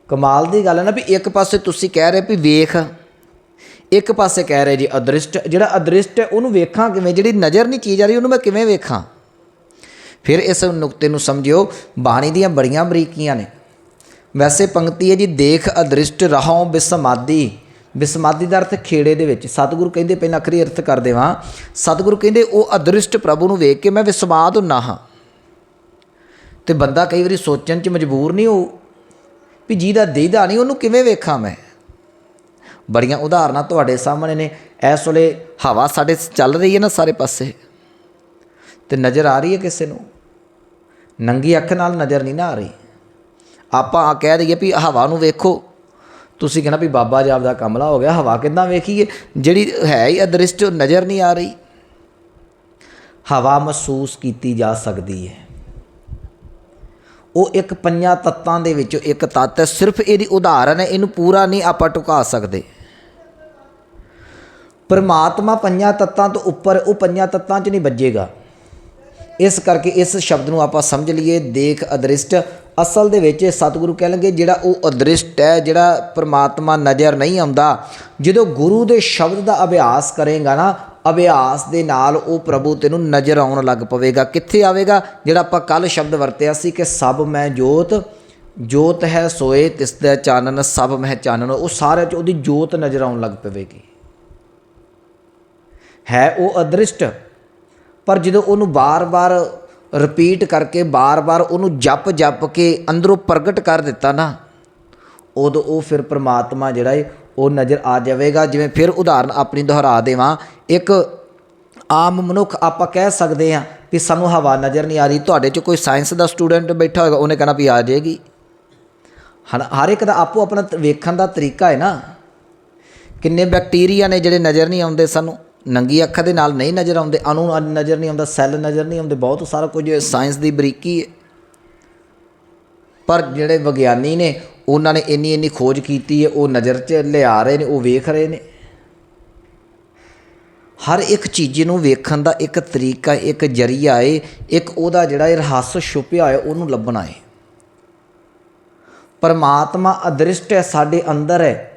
ਕਮਾਲ ਦੀ ਗੱਲ ਹੈ ਨਾ ਵੀ ਇੱਕ ਪਾਸੇ ਤੁਸੀਂ ਕਹਿ ਰਹੇ ਵੀ ਵੇਖ, ਇੱਕ ਪਾਸੇ ਕਹਿ ਰਹੇ ਜੀ ਅਦ੍ਰਿਸ਼ਟ। ਜਿਹੜਾ ਅਦ੍ਰਿਸ਼ਟ ਹੈ, ਉਹਨੂੰ ਵੇਖਾਂ ਕਿਵੇਂ? ਜਿਹੜੀ ਨਜ਼ਰ ਨਹੀਂ ਚੀਜ਼ ਆ ਰਹੀ, ਉਹਨੂੰ ਮੈਂ ਕਿਵੇਂ ਵੇਖਾਂ? ਫਿਰ ਇਸ ਨੁਕਤੇ ਨੂੰ ਸਮਝਿਓ, ਬਾਣੀ ਦੀਆਂ ਬੜੀਆਂ ਬਰੀਕੀਆਂ ਨੇ। ਵੈਸੇ ਪੰਕਤੀ ਹੈ ਜੀ, ਦੇਖ ਅਦ੍ਰਿਸ਼ਟ, ਰਹੋ ਬਿਸਮਾਦੀ। ਵਿਸਮਾਦੀ ਦਾ ਅਰਥ ਖੇੜੇ ਦੇ ਵਿੱਚ। ਸਤਿਗੁਰੂ ਕਹਿੰਦੇ ਪਹਿਲਾਂ ਅਖਰੀ ਅਰਥ ਕਰ ਦੇਵਾਂ। ਸਤਿਗੁਰੂ ਕਹਿੰਦੇ, ਉਹ ਅਦ੍ਰਿਸ਼ਟ ਪ੍ਰਭੂ ਨੂੰ ਵੇਖ ਕੇ ਮੈਂ ਵਿਸਮਾਦ ਹੁੰਨਾ ਹਾਂ। ਤੇ ਬੰਦਾ ਕਈ ਵਾਰੀ ਸੋਚਣ 'ਚ ਮਜਬੂਰ ਨਹੀਂ ਹੋ ਵੀ ਜਿਹਦਾ ਦੇਦਾ ਨਹੀਂ, ਉਹਨੂੰ ਕਿਵੇਂ ਵੇਖਾਂ ਮੈਂ? ਬੜੀਆਂ ਉਦਾਹਰਨਾਂ ਤੁਹਾਡੇ ਸਾਹਮਣੇ ਨੇ। ਇਸ ਵੇਲੇ ਹਵਾ ਸਾਡੇ ਚੱਲ ਰਹੀ ਹੈ ਨਾ ਸਾਰੇ ਪਾਸੇ। ਤੇ ਨਜ਼ਰ ਆ ਰਹੀ ਹੈ ਕਿਸੇ ਨੂੰ? ਨੰਗੀ ਅੱਖ ਨਾਲ ਨਜ਼ਰ ਨਹੀਂ ਨਾ ਆ ਰਹੀ। ਆਪਾਂ ਆ ਕਹਿ ਦਈਏ ਵੀ ਹਵਾ ਨੂੰ ਵੇਖੋ। ਤੁਸੀਂ ਕਹਿੰਦਾ ਵੀ ਬਾਬਾ ਜਾਬ ਦਾ ਕਮਲਾ ਹੋ ਗਿਆ, ਹਵਾ ਕਿੱਦਾਂ ਵੇਖੀਏ? ਜਿਹੜੀ ਹੈ ਹੀ ਅਦ੍ਰਿਸ਼ਟ ਨਜ਼ਰ ਨਹੀਂ ਆ ਰਹੀ। ਹਵਾ ਮਹਿਸੂਸ ਕੀਤੀ ਜਾ ਸਕਦੀ ਹੈ। ਉਹ ਇੱਕ ਪੰਜਾਂ ਤੱਤਾਂ ਦੇ ਵਿੱਚੋਂ ਇੱਕ ਤੱਤ ਹੈ, ਸਿਰਫ ਇਹਦੀ ਉਦਾਹਰਨ ਹੈ, ਇਹਨੂੰ ਪੂਰਾ ਨਹੀਂ ਆਪਾਂ ਟੁਕਾ ਸਕਦੇ। ਪਰਮਾਤਮਾ ਪੰਜਾਂ ਤੱਤਾਂ ਤੋਂ ਉੱਪਰ, ਉਹ ਪੰਜਾਂ ਤੱਤਾਂ 'ਚ ਨਹੀਂ ਵੱਜੇਗਾ। ਇਸ ਕਰਕੇ ਇਸ ਸ਼ਬਦ ਨੂੰ ਆਪਾਂ ਸਮਝ ਲਈਏ, ਦੇਖ ਅਦ੍ਰਿਸ਼ਟ ਅਸਲ ਦੇ ਵਿੱਚ ਸਤਿਗੁਰੂ ਕਹਿਣਗੇ ਜਿਹੜਾ ਉਹ ਅਦ੍ਰਿਸ਼ਟ ਹੈ, ਜਿਹੜਾ ਪ੍ਰਮਾਤਮਾ ਨਜ਼ਰ ਨਹੀਂ ਆਉਂਦਾ। ਜਦੋਂ ਗੁਰੂ ਦੇ ਸ਼ਬਦ ਦਾ ਅਭਿਆਸ ਕਰੇਗਾ ਨਾ, ਅਭਿਆਸ ਦੇ ਨਾਲ ਉਹ ਪ੍ਰਭੂ ਤੈਨੂੰ ਨਜ਼ਰ ਆਉਣ ਲੱਗ ਪਵੇਗਾ। ਕਿੱਥੇ ਆਵੇਗਾ? ਜਿਹੜਾ ਆਪਾਂ ਕੱਲ ਸ਼ਬਦ ਵਰਤਿਆ ਸੀ ਕਿ ਸਭ ਮੈਂ ਜੋਤ ਜੋਤ ਹੈ ਸੋਏ, ਤਿਸ ਦਾ ਚਾਨਣ, ਸਭ ਮਹਿ ਚਾਨਣ। ਉਹ ਸਾਰਿਆਂ 'ਚ ਉਹਦੀ ਜੋਤ ਨਜ਼ਰ ਆਉਣ ਲੱਗ ਪਵੇਗੀ। ਹੈ ਉਹ ਅਦ੍ਰਿਸ਼ਟ, ਪਰ ਜਦੋਂ ਉਹਨੂੰ ਬਾਰ-ਬਾਰ ਰਿਪੀਟ ਕਰਕੇ ਬਾਰ-ਬਾਰ ਉਹਨੂੰ ਜਪ-ਜਪ ਕੇ ਅੰਦਰੋਂ ਪ੍ਰਗਟ ਕਰ ਦਿੱਤਾ ਨਾ, ਉਦੋਂ ਉਹ ਫਿਰ ਪ੍ਰਮਾਤਮਾ ਜਿਹੜਾ ਏ, ਉਹ ਨਜ਼ਰ ਆ ਜਾਵੇਗਾ। ਜਿਵੇਂ ਫਿਰ ਉਦਾਹਰਨ ਆਪਣੀ ਦੁਹਰਾ ਦੇਵਾਂ। ਇੱਕ ਆਮ ਮਨੁੱਖ ਆਪਾਂ ਕਹਿ ਸਕਦੇ ਹਾਂ ਵੀ ਸਾਨੂੰ ਹਵਾ ਨਜ਼ਰ ਨਹੀਂ ਆ ਰਹੀ। ਤੁਹਾਡੇ 'ਚ ਕੋਈ ਸਾਇੰਸ ਦਾ ਸਟੂਡੈਂਟ ਬੈਠਾ ਹੋਏਗਾ, ਉਹਨੇ ਕਹਿਣਾ ਵੀ ਆ ਜਾਏਗੀ। ਹਰ ਹਰ ਇੱਕ ਦਾ ਆਪੋ ਆਪਣਾ ਵੇਖਣ ਦਾ ਤਰੀਕਾ ਹੈ ਨਾ। ਕਿੰਨੇ ਬੈਕਟੀਰੀਆ ਨੇ ਜਿਹੜੇ ਨਜ਼ਰ ਨਹੀਂ ਆਉਂਦੇ ਸਾਨੂੰ। ਨੰਗੀ ਅੱਖਾਂ ਦੇ ਨਾਲ ਨਹੀਂ ਨਜ਼ਰ ਆਉਂਦੇ, ਅਣੂ ਨਜ਼ਰ ਨਹੀਂ ਆਉਂਦਾ, ਸੈੱਲ ਨਜ਼ਰ ਨਹੀਂ ਆਉਂਦੇ, ਬਹੁਤ ਸਾਰਾ ਕੁਝ ਸਾਇੰਸ ਦੀ ਬਰੀਕੀ ਹੈ। ਪਰ ਜਿਹੜੇ ਵਿਗਿਆਨੀ ਨੇ, ਉਹਨਾਂ ਨੇ ਇੰਨੀ ਇੰਨੀ ਖੋਜ ਕੀਤੀ ਹੈ, ਉਹ ਨਜ਼ਰ 'ਚ ਲਿਆ ਰਹੇ ਨੇ, ਉਹ ਵੇਖ ਰਹੇ ਨੇ। ਹਰ ਇੱਕ ਚੀਜ਼ ਨੂੰ ਵੇਖਣ ਦਾ ਇੱਕ ਤਰੀਕਾ, ਇੱਕ ਜਰੀਆ ਏ ਇੱਕ ਉਹਦਾ ਜਿਹੜਾ ਇਹ ਰਹੱਸ ਛੁਪਿਆ ਹੋਇਆ, ਉਹਨੂੰ ਲੱਭਣਾ ਏ ਪਰਮਾਤਮਾ ਅਦ੍ਰਿਸ਼ਟ ਹੈ, ਸਾਡੇ ਅੰਦਰ ਹੈ।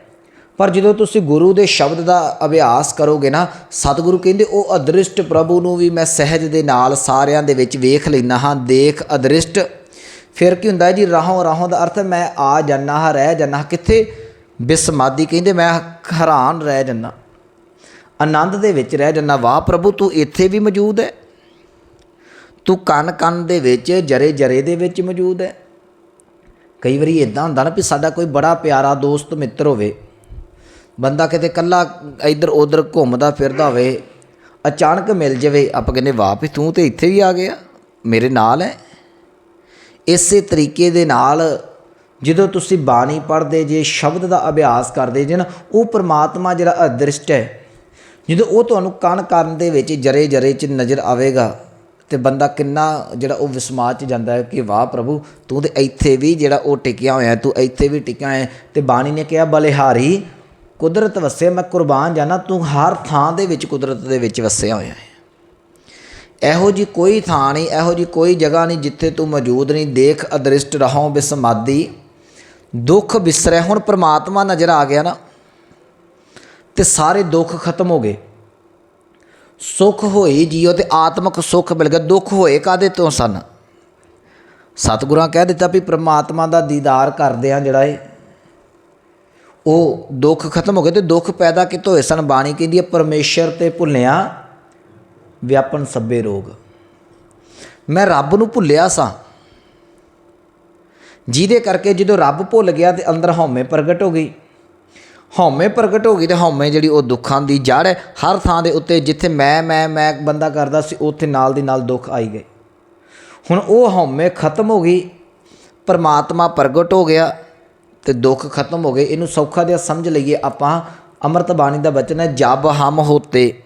ਪਰ ਜਦੋਂ ਤੁਸੀਂ ਗੁਰੂ ਦੇ ਸ਼ਬਦ ਦਾ ਅਭਿਆਸ ਕਰੋਗੇ ਨਾ, ਸਤਿਗੁਰੂ ਕਹਿੰਦੇ, ਉਹ ਅਦ੍ਰਿਸ਼ਟ ਪ੍ਰਭੂ ਨੂੰ ਵੀ ਮੈਂ ਸਹਿਜ ਦੇ ਨਾਲ ਸਾਰਿਆਂ ਦੇ ਵਿੱਚ ਵੇਖ ਲੈਣਾ ਹਾਂ, ਦੇਖ ਅਦ੍ਰਿਸ਼ਟ। ਫਿਰ ਕੀ ਹੁੰਦਾ ਜੀ, ਰਾਹੋਂ ਰਾਹੋਂ ਦਾ ਅਰਥ ਮੈਂ ਆ ਜਾਨਾ ਹਾਂ, ਰਹਿ ਜਾਨਾ ਹਾਂ। ਕਿੱਥੇ? ਬਿਸਮਾਦੀ ਕਹਿੰਦੇ, ਮੈਂ ਹੈਰਾਨ ਰਹਿ ਜਾਨਾ ਆਨੰਦ ਦੇ ਵਿੱਚ ਰਹਿ ਜਾਨਾ ਵਾਹ ਪ੍ਰਭੂ, ਤੂੰ ਇੱਥੇ ਵੀ ਮੌਜੂਦ ਹੈ। ਤੂੰ ਕਨ ਕਨ ਦੇ ਵਿੱਚ ਜਰੇ ਜਰੇ ਦੇ ਵਿੱਚ ਮੌਜੂਦ ਹੈ। ਕਈ ਵਾਰੀ ਇਦਾਂ ਹੁੰਦਾ ਨਾ ਵੀ ਸਾਡਾ ਕੋਈ ਬੜਾ ਪਿਆਰਾ ਦੋਸਤ, ਮਿੱਤਰ ਹੋਵੇ ਬੰਦਾ ਕਿਤੇ ਕੱਲਾ ਇੱਧਰ ਉੱਧਰ ਘੁੰਮਦਾ ਫਿਰਦਾ ਹੋਵੇ, ਅਚਾਨਕ ਮਿਲ ਜਾਵੇ, ਆਪਾਂ ਕਹਿੰਦੇ ਵਾਹ ਵੀ ਤੂੰ ਤੇ ਇੱਥੇ ਵੀ ਆ ਗਿਆ, ਮੇਰੇ ਨਾਲ ਹੈ। ਇਸੇ ਤਰੀਕੇ ਦੇ ਨਾਲ ਜਦੋਂ ਤੁਸੀਂ ਬਾਣੀ ਪੜ੍ਹਦੇ ਜੇ, ਸ਼ਬਦ ਦਾ ਅਭਿਆਸ ਕਰਦੇ ਜੇ ਨਾ, ਉਹ ਪ੍ਰਮਾਤਮਾ ਜਿਹੜਾ ਅਦ੍ਰਿਸ਼ਟ ਹੈ, ਜਦੋਂ ਉਹ ਤੁਹਾਨੂੰ ਕਣ ਕਰਨ ਦੇ ਵਿੱਚ ਜਰੇ ਜਰੇ ਚ ਨਜ਼ਰ ਆਵੇਗਾ ਤੇ ਬੰਦਾ ਕਿੰਨਾ ਜਿਹੜਾ ਉਹ ਵਿਸਮਾਦ ਚ ਜਾਂਦਾ ਹੈ ਕਿ, ਵਾਹ ਪ੍ਰਭੂ, ਤੂੰ ਤੇ ਇੱਥੇ ਵੀ ਜਿਹੜਾ ਉਹ ਟਿਕਿਆ ਹੋਇਆ, ਤੂੰ ਇੱਥੇ ਵੀ ਟਿਕਿਆ ਹੋਇਆ ਤੇ ਬਾਣੀ ਨੇ ਕਿਹਾ, ਬਲਿਹਾਰੀ ਕੁਦਰਤ ਵਸੇ, ਮੈਂ ਕੁਰਬਾਨ ਜਾਣਾ ਤੂੰ ਹਰ ਥਾਂ ਦੇ ਵਿੱਚ ਕੁਦਰਤ ਦੇ ਵਿੱਚ ਵਸਿਆ ਹੋਇਆ ਹੈ। ਇਹੋ ਜੀ ਕੋਈ ਥਾਂ ਨਹੀਂ, ਇਹੋ ਜੀ ਕੋਈ ਜਗ੍ਹਾ ਨਹੀਂ ਜਿੱਥੇ ਤੂੰ ਮੌਜੂਦ ਨਹੀਂ। ਦੇਖ, ਅਦ੍ਰਿਸ਼ਟ ਰਹੋ ਬਿਸਮਾਦੀ। ਦੁੱਖ ਬਿਸਰੇ, ਹੁਣ ਪ੍ਰਮਾਤਮਾ ਨਜ਼ਰ ਆ ਗਿਆ ਨਾ, ਤੇ ਸਾਰੇ ਦੁੱਖ ਖਤਮ ਹੋ ਗਏ। ਸੁਖ ਹੋਈ ਜੀਓ ਤੇ ਆਤਮਿਕ ਸੁਖ ਮਿਲ ਗਿਆ। ਦੁੱਖ ਹੋਏ ਕਾਦੇ ਤੋਂ ਸਨ? ਸਤਿਗੁਰਾਂ ਕਹਿ ਦਿੱਤਾ ਵੀ ਪ੍ਰਮਾਤਮਾ ਦਾ ਦੀਦਾਰ ਕਰਦੇ ਆ ਜਿਹੜਾ ਏ ਉਹ ਦੁੱਖ ਖਤਮ ਹੋ ਗਏ ਤੇ ਦੁੱਖ ਪੈਦਾ ਕਿਤੋਂ ਹੋਏ? ਸਨ ਬਾਣੀ ਕਹਿੰਦੀ ਹੈ, ਪਰਮੇਸ਼ਰ ਤੇ ਭੁੱਲਿਆ ਵਿਆਪਨ ਸਭੇ ਰੋਗ। ਮੈਂ ਰੱਬ ਨੂੰ ਭੁੱਲਿਆ ਸਾਂ, ਜਿਹਦੇ ਕਰਕੇ ਜਦੋਂ ਰੱਬ ਭੁੱਲ ਗਿਆ ਤੇ ਅੰਦਰ ਹਉਮੈ ਪ੍ਰਗਟ ਹੋ ਗਈ। ਹਉਮੈ ਪ੍ਰਗਟ ਹੋ ਗਈ ਤੇ ਹਉਮੈ ਜਿਹੜੀ ਉਹ ਦੁੱਖਾਂ ਦੀ ਜੜ ਹੈ, ਹਰ ਥਾਂ ਦੇ ਉੱਤੇ ਜਿੱਥੇ ਮੈਂ ਮੈਂ ਮੈਂ ਬੰਦਾ ਕਰਦਾ ਸੀ, ਉੱਥੇ ਨਾਲ ਦੀ ਨਾਲ ਦੁੱਖ ਆਈ ਗਏ। ਹੁਣ ਉਹ ਹਉਮੈ ਖਤਮ ਹੋ ਗਈ, ਪਰਮਾਤਮਾ ਪ੍ਰਗਟ ਹੋ ਗਿਆ। ਤੇ ਦੁੱਖ ਖਤਮ ਹੋ ਗਏ। ਇਹਨੂੰ ਸੌਖਾ ਜਿਹਾ ਸਮਝ ਲਈਏ ਆਪਾਂ। ਅੰਮ੍ਰਿਤ ਬਾਣੀ ਦਾ ਬਚਨ ਹੈ, ਜਬ ਹਮ ਹੋਤੇ।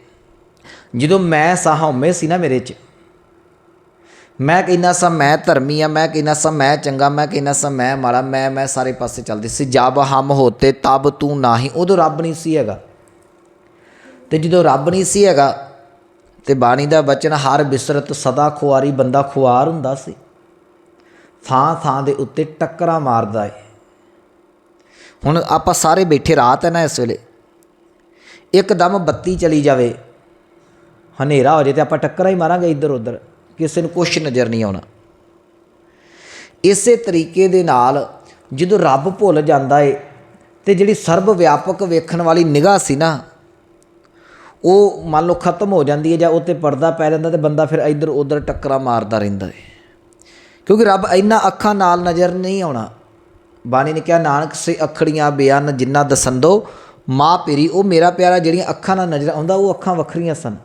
ਜਦੋਂ ਮੈਂ ਸਾਂ ਹਉਮੈ ਸੀ ਨਾ ਮੇਰੇ 'ਚ, ਮੈਂ ਕਹਿੰਦਾ ਸਾਂ, ਮੈਂ ਧਰਮੀ ਆ, ਮੈਂ ਕਹਿੰਦਾ ਸਾਂ, ਮੈਂ ਚੰਗਾ, ਮੈਂ ਕਹਿੰਦਾ ਸਾਂ, ਮੈਂ ਮਾੜਾ, ਮੈਂ ਮੈਂ ਸਾਰੇ ਪਾਸੇ ਚੱਲਦੀ ਸੀ। ਜਬ ਹਮ ਹੋਤੇ, ਤਬ ਤੂੰ ਨਾਹੀ। ਉਦੋਂ ਰੱਬ ਨਹੀਂ ਸੀ ਹੈਗਾ। ਤੇ ਜਦੋਂ ਰੱਬ ਨਹੀਂ ਸੀ ਹੈਗਾ, ਤੇ ਬਾਣੀ ਦਾ ਬਚਨ, ਹਰ ਬਿਸਰਤ ਸਦਾ ਖੁਆਰੀ, ਬੰਦਾ ਖੁਆਰ ਹੁੰਦਾ ਸੀ। ਥਾਂ ਥਾਂ ਦੇ ਉੱਤੇ ਟੱਕਰਾਂ ਮਾਰਦਾ ਏ। ਹੁਣ ਆਪਾਂ ਸਾਰੇ ਬੈਠੇ ਰਾਤ ਹੈ ਨਾ ਇਸ ਵੇਲੇ। ਇੱਕਦਮ ਬੱਤੀ ਚਲੀ ਜਾਵੇ। ਹਨੇਰਾ ਹੋ ਜੇ ਤੇ ਆਪਾਂ ਟੱਕਰਾਂ ਹੀ ਮਾਰਾਂਗੇ ਇੱਧਰ ਉੱਧਰ। ਕਿਸੇ ਨੂੰ ਕੁਛ ਨਜ਼ਰ ਨਹੀਂ ਆਉਣਾ। ਇਸੇ ਤਰੀਕੇ ਦੇ ਨਾਲ ਜਦੋਂ ਰੱਬ ਭੁੱਲ ਜਾਂਦਾ ਏ ਤੇ ਜਿਹੜੀ ਸਰਬ ਵਿਆਪਕ ਵੇਖਣ ਵਾਲੀ ਨਿਗਾਹ ਸੀ ਨਾ, ਉਹ ਮੰਨ ਲਓ ਖਤਮ ਹੋ ਜਾਂਦੀ ਹੈ ਜਾਂ ਉੱਤੇ ਪਰਦਾ ਪੈ ਜਾਂਦਾ ਤੇ ਬੰਦਾ ਫਿਰ ਇੱਧਰ ਉੱਧਰ ਟੱਕਰਾਂ ਮਾਰਦਾ ਰਹਿੰਦਾ ਏ। ਕਿਉਂਕਿ ਰੱਬ ਇੰਨਾ ਅੱਖਾਂ ਨਾਲ ਨਜ਼ਰ ਨਹੀਂ ਆਉਣਾ। ਬਾਣੀ ਨੇ ਕਿਹਾ, ਨਾਨਕ ਸੇ ਅਖੜੀਆਂ ਬਿਆਨ ਜਿੰਨਾ ਦਸੰਦੋ ਮਾਂ ਪੇਰੀ, ਉਹ ਮੇਰਾ ਪਿਆਰਾ ਜਿਹੜੀਆਂ ਅੱਖਾਂ ਨਾਲ ਨਜ਼ਰ ਆਉਂਦਾ, ਉਹ ਅੱਖਾਂ ਵੱਖਰੀਆਂ ਸਨ।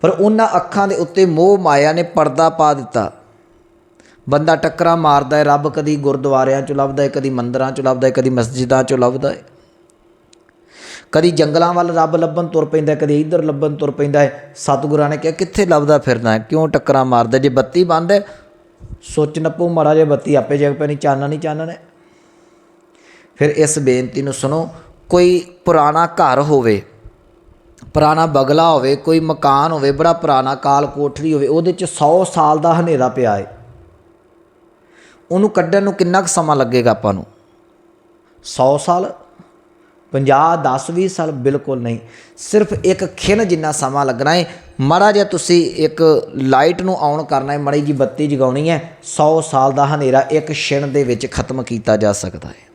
ਪਰ ਉਹਨਾਂ ਅੱਖਾਂ ਦੇ ਉੱਤੇ ਮੋਹ ਮਾਇਆ ਨੇ ਪਰਦਾ ਪਾ ਦਿੱਤਾ। ਬੰਦਾ ਟੱਕਰਾਂ ਮਾਰਦਾ ਹੈ, ਰੱਬ ਕਦੀ ਗੁਰਦੁਆਰਿਆਂ 'ਚ ਲੱਭਦਾ ਹੈ, ਕਦੀ ਮੰਦਰਾਂ 'ਚ ਲੱਭਦਾ ਹੈ, ਕਦੀ ਮਸਜਿਦਾਂ 'ਚ ਲੱਭਦਾ ਹੈ। ਕਦੀ ਜੰਗਲਾਂ ਵੱਲ ਰੱਬ ਲੱਭਣ ਤੁਰ ਪੈਂਦਾ ਕਦੀ ਇੱਧਰ ਲੱਭਣ ਤੁਰ ਪੈਂਦਾ ਹੈ। ਸਤਿਗੁਰਾਂ ਨੇ ਕਿਹਾ, ਕਿੱਥੇ ਲੱਭਦਾ ਫਿਰਦਾ ਹੈ? ਕਿਉਂ ਟੱਕਰਾਂ ਮਾਰਦਾ ਜੇ ਬੱਤੀ ਬੰਦ ਹੈ ਸੋਚ ਨੱਪੋ ਮਾੜਾ ਜੇ ਬੱਤੀ ਆਪੇ ਜਗ ਪੈਣੀ, ਚਾਨਣਾ ਨਹੀਂ ਚਾਨਣਾ ਫਿਰ ਇਸ ਬੇਨਤੀ ਨੂੰ ਸੁਣੋ, ਕੋਈ ਪੁਰਾਣਾ ਘਰ ਹੋਵੇ, ਪੁਰਾਣਾ ਬਗਲਾ ਹੋਵੇ, ਕੋਈ ਮਕਾਨ ਹੋਵੇ, ਬੜਾ ਪੁਰਾਣਾ ਕਾਲ ਕੋਠੜੀ ਹੋਵੇ, ਉਹਦੇ 'ਚ 100 ਸਾਲ ਦਾ ਹਨੇਰਾ ਪਿਆ ਹੈ। ਉਹਨੂੰ ਕੱਢਣ ਨੂੰ ਕਿੰਨਾ ਕੁ ਸਮਾਂ ਲੱਗੇਗਾ ਆਪਾਂ ਨੂੰ? 100 ਸਾਲ? 50 10 20 ਸਾਲ ਬਿਲਕੁਲ ਨਹੀਂ। ਸਿਰਫ ਇੱਕ ਖਿਣ ਜਿੰਨਾ ਸਮਾਂ ਲੱਗਣਾ ਹੈ ਮਾੜਾ ਜਿਹਾ ਤੁਸੀਂ ਇੱਕ ਲਾਈਟ ਨੂੰ ਆਨ ਕਰਨਾ ਹੈ ਮੜੀ ਜੀ ਬੱਤੀ ਜਗਾਉਣੀ ਹੈ 100 ਸਾਲ ਦਾ ਹਨੇਰਾ ਇੱਕ ਛਿਣ ਦੇ ਵਿੱਚ ਖਤਮ ਕੀਤਾ ਜਾ ਸਕਦਾ ਹੈ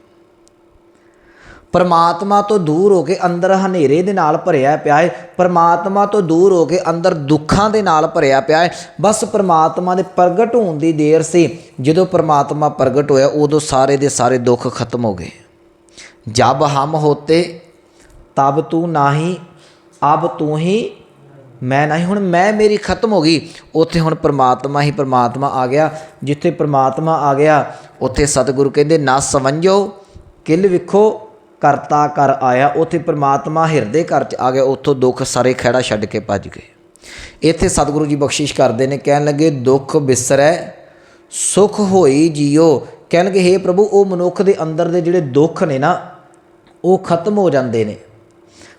ਪਰਮਾਤਮਾ ਤੋਂ ਦੂਰ ਹੋ ਕੇ ਅੰਦਰ ਹਨੇਰੇ ਦੇ ਨਾਲ ਭਰਿਆ ਪਿਆ ਹੈ ਪਰਮਾਤਮਾ ਤੋਂ ਦੂਰ ਹੋ ਕੇ ਅੰਦਰ ਦੁੱਖਾਂ ਦੇ ਨਾਲ ਭਰਿਆ ਪਿਆ ਹੈ ਬਸ ਪਰਮਾਤਮਾ ਦੇ ਪ੍ਰਗਟ ਹੋਣ ਦੀ ਦੇਰ ਸੀ। ਜਦੋਂ ਪਰਮਾਤਮਾ ਪ੍ਰਗਟ ਹੋਇਆ, ਉਦੋਂ ਸਾਰੇ ਦੇ ਸਾਰੇ ਦੁੱਖ ਖਤਮ ਹੋ ਗਏ। ਜਬ ਹਮ ਹੋਤੇ, ਤਬ ਤੂੰ ਨਾਹੀ, ਅਬ ਤੂੰ ਹੀ ਮੈਂ ਨਹੀਂ। ਹੁਣ ਮੈਂ ਮੇਰੀ ਖਤਮ ਹੋ ਗਈ। ਉੱਥੇ ਹੁਣ ਪ੍ਰਮਾਤਮਾ ਹੀ ਪ੍ਰਮਾਤਮਾ ਆ ਗਿਆ। ਜਿੱਥੇ ਪ੍ਰਮਾਤਮਾ ਆ ਗਿਆ, ਉੱਥੇ ਸਤਿਗੁਰੂ ਕਹਿੰਦੇ, ਨਾ ਸਮਝੋ, ਕਿਲ ਵਿਖੋ, ਕਰਤਾ ਕਰ ਆਇਆ। ਉੱਥੇ ਪ੍ਰਮਾਤਮਾ ਹਿਰਦੇ ਘਰ ਚ ਆ ਗਿਆ। ਉੱਥੋਂ ਦੁੱਖ ਸਾਰੇ ਖਹਿੜਾ ਛੱਡ ਕੇ ਭੱਜ ਗਏ। ਇੱਥੇ ਸਤਿਗੁਰੂ ਜੀ ਬਖਸ਼ਿਸ਼ ਕਰਦੇ ਨੇ। ਕਹਿਣ ਲੱਗੇ, ਦੁੱਖ ਬਿਸਰੈ, ਸੁਖ ਹੋਈ ਜੀਓ। ਕਹਿਣ ਲੱਗੇ हे ਪ੍ਰਭੂ, ਉਹ ਮਨੁੱਖ ਦੇ ਅੰਦਰ ਦੇ ਜਿਹੜੇ ਦੁੱਖ ਨੇ ਨਾ ਉਹ ਖਤਮ ਹੋ ਜਾਂਦੇ ਨੇ।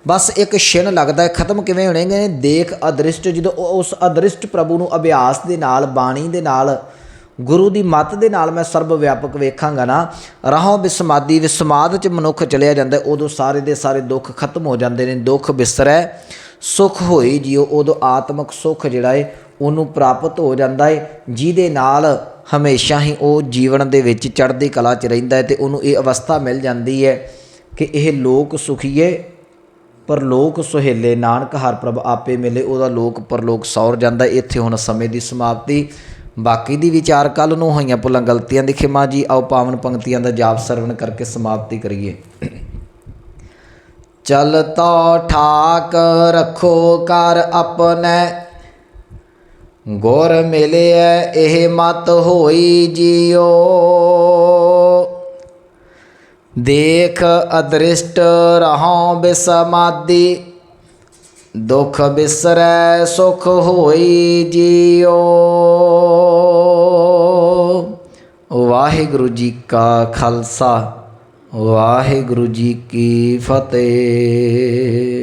ਬਸ ਇੱਕ ਛਿਣ ਲੱਗਦਾ ਹੈ, ਖਤਮ ਕਿਵੇਂ ਹੋਣਗੇ ਨੇ? ਦੇਖ ਅਦ੍ਰਿਸ਼ਟ, ਜਦੋਂ ਉਸ ਅਦ੍ਰਿਸ਼ਟ ਪ੍ਰਭੂ ਨੂੰ ਅਭਿਆਸ ਦੇ ਨਾਲ, ਬਾਣੀ ਦੇ ਨਾਲ, ਗੁਰੂ ਦੀ ਮੱਤ ਦੇ ਨਾਲ ਮੈਂ ਸਰਬ ਵਿਆਪਕ ਵੇਖਾਂਗਾ ਨਾ, ਰਾਹੋਂ ਬਿਸਮਾਦੀ ਵਿਸਮਾਦ ਚ ਮਨੁੱਖ ਚਲਿਆ ਜਾਂਦਾ ਉਦੋਂ ਸਾਰੇ ਦੇ ਸਾਰੇ ਦੁੱਖ ਖਤਮ ਹੋ ਜਾਂਦੇ ਨੇ, ਦੁੱਖ ਬਿਸਰੈ ਸੁਖ ਹੋਈ ਜਿਉ ਉਦੋਂ ਆਤਮਿਕ ਸੁਖ ਜਿਹੜਾ ਹੈ, ਉਹਨੂੰ ਪ੍ਰਾਪਤ ਹੋ ਜਾਂਦਾ ਏ ਜਿਹਦੇ ਨਾਲ ਹਮੇਸ਼ਾ ਹੀ ਉਹ ਜੀਵਨ ਦੇ ਵਿੱਚ ਚੜ੍ਹਦੀ ਕਲਾ 'ਚ ਰਹਿੰਦਾ ਹੈ ਤੇ ਉਹਨੂੰ ਇਹ ਅਵਸਥਾ ਮਿਲ ਜਾਂਦੀ ਹੈ। ਕਿ ਇਹ ਲੋਕ ਸੁਖੀਏ ਪਰ ਲੋਕ ਸੁਹੇਲੇ ਨਾਨਕ, ਹਰ ਪ੍ਰਭ ਆਪੇ ਮਿਲੇ, ਉਹਦਾ ਲੋਕ ਪਰਲੋਕ ਸੌਰ ਜਾਂਦਾ ਇੱਥੇ ਹੁਣ ਸਮੇਂ ਦੀ ਸਮਾਪਤੀ। ਬਾਕੀ ਦੀ ਵਿਚਾਰ ਕੱਲ ਨੂੰ ਹੋਈਆਂ ਭੁੱਲਾਂ, ਗਲਤੀਆਂ ਦੀ ਖਿਮਾ ਜੀ, ਆਓ ਪਾਵਨ ਪੰਕਤੀਆਂ ਦਾ ਜਾਪ ਸਰਵਣ ਕਰਕੇ ਸਮਾਪਤੀ ਕਰੀਏ। ਚਲਤੋ ਠਾਕ ਰੱਖੋ ਕਰ ਆਪਨੇ ਗੁਰ ਮਿਲਿਐ, ਇਹ ਮਤ ਹੋਈ ਜੀਓ ਦੇਖ ਅਦ੍ਰਿਸ਼ਟ ਰਹੋ ਬਿਸਮਾਦੀ, ਦੁਖ ਬਿਸਰੈ ਸੁਖ ਹੋਈ ਜੀਓ ਵਾਹਿਗੁਰੂ ਜੀ ਕਾ ਖਾਲਸਾ, ਵਾਹਿਗੁਰੂ ਜੀ ਕੀ ਫਤਿਹ।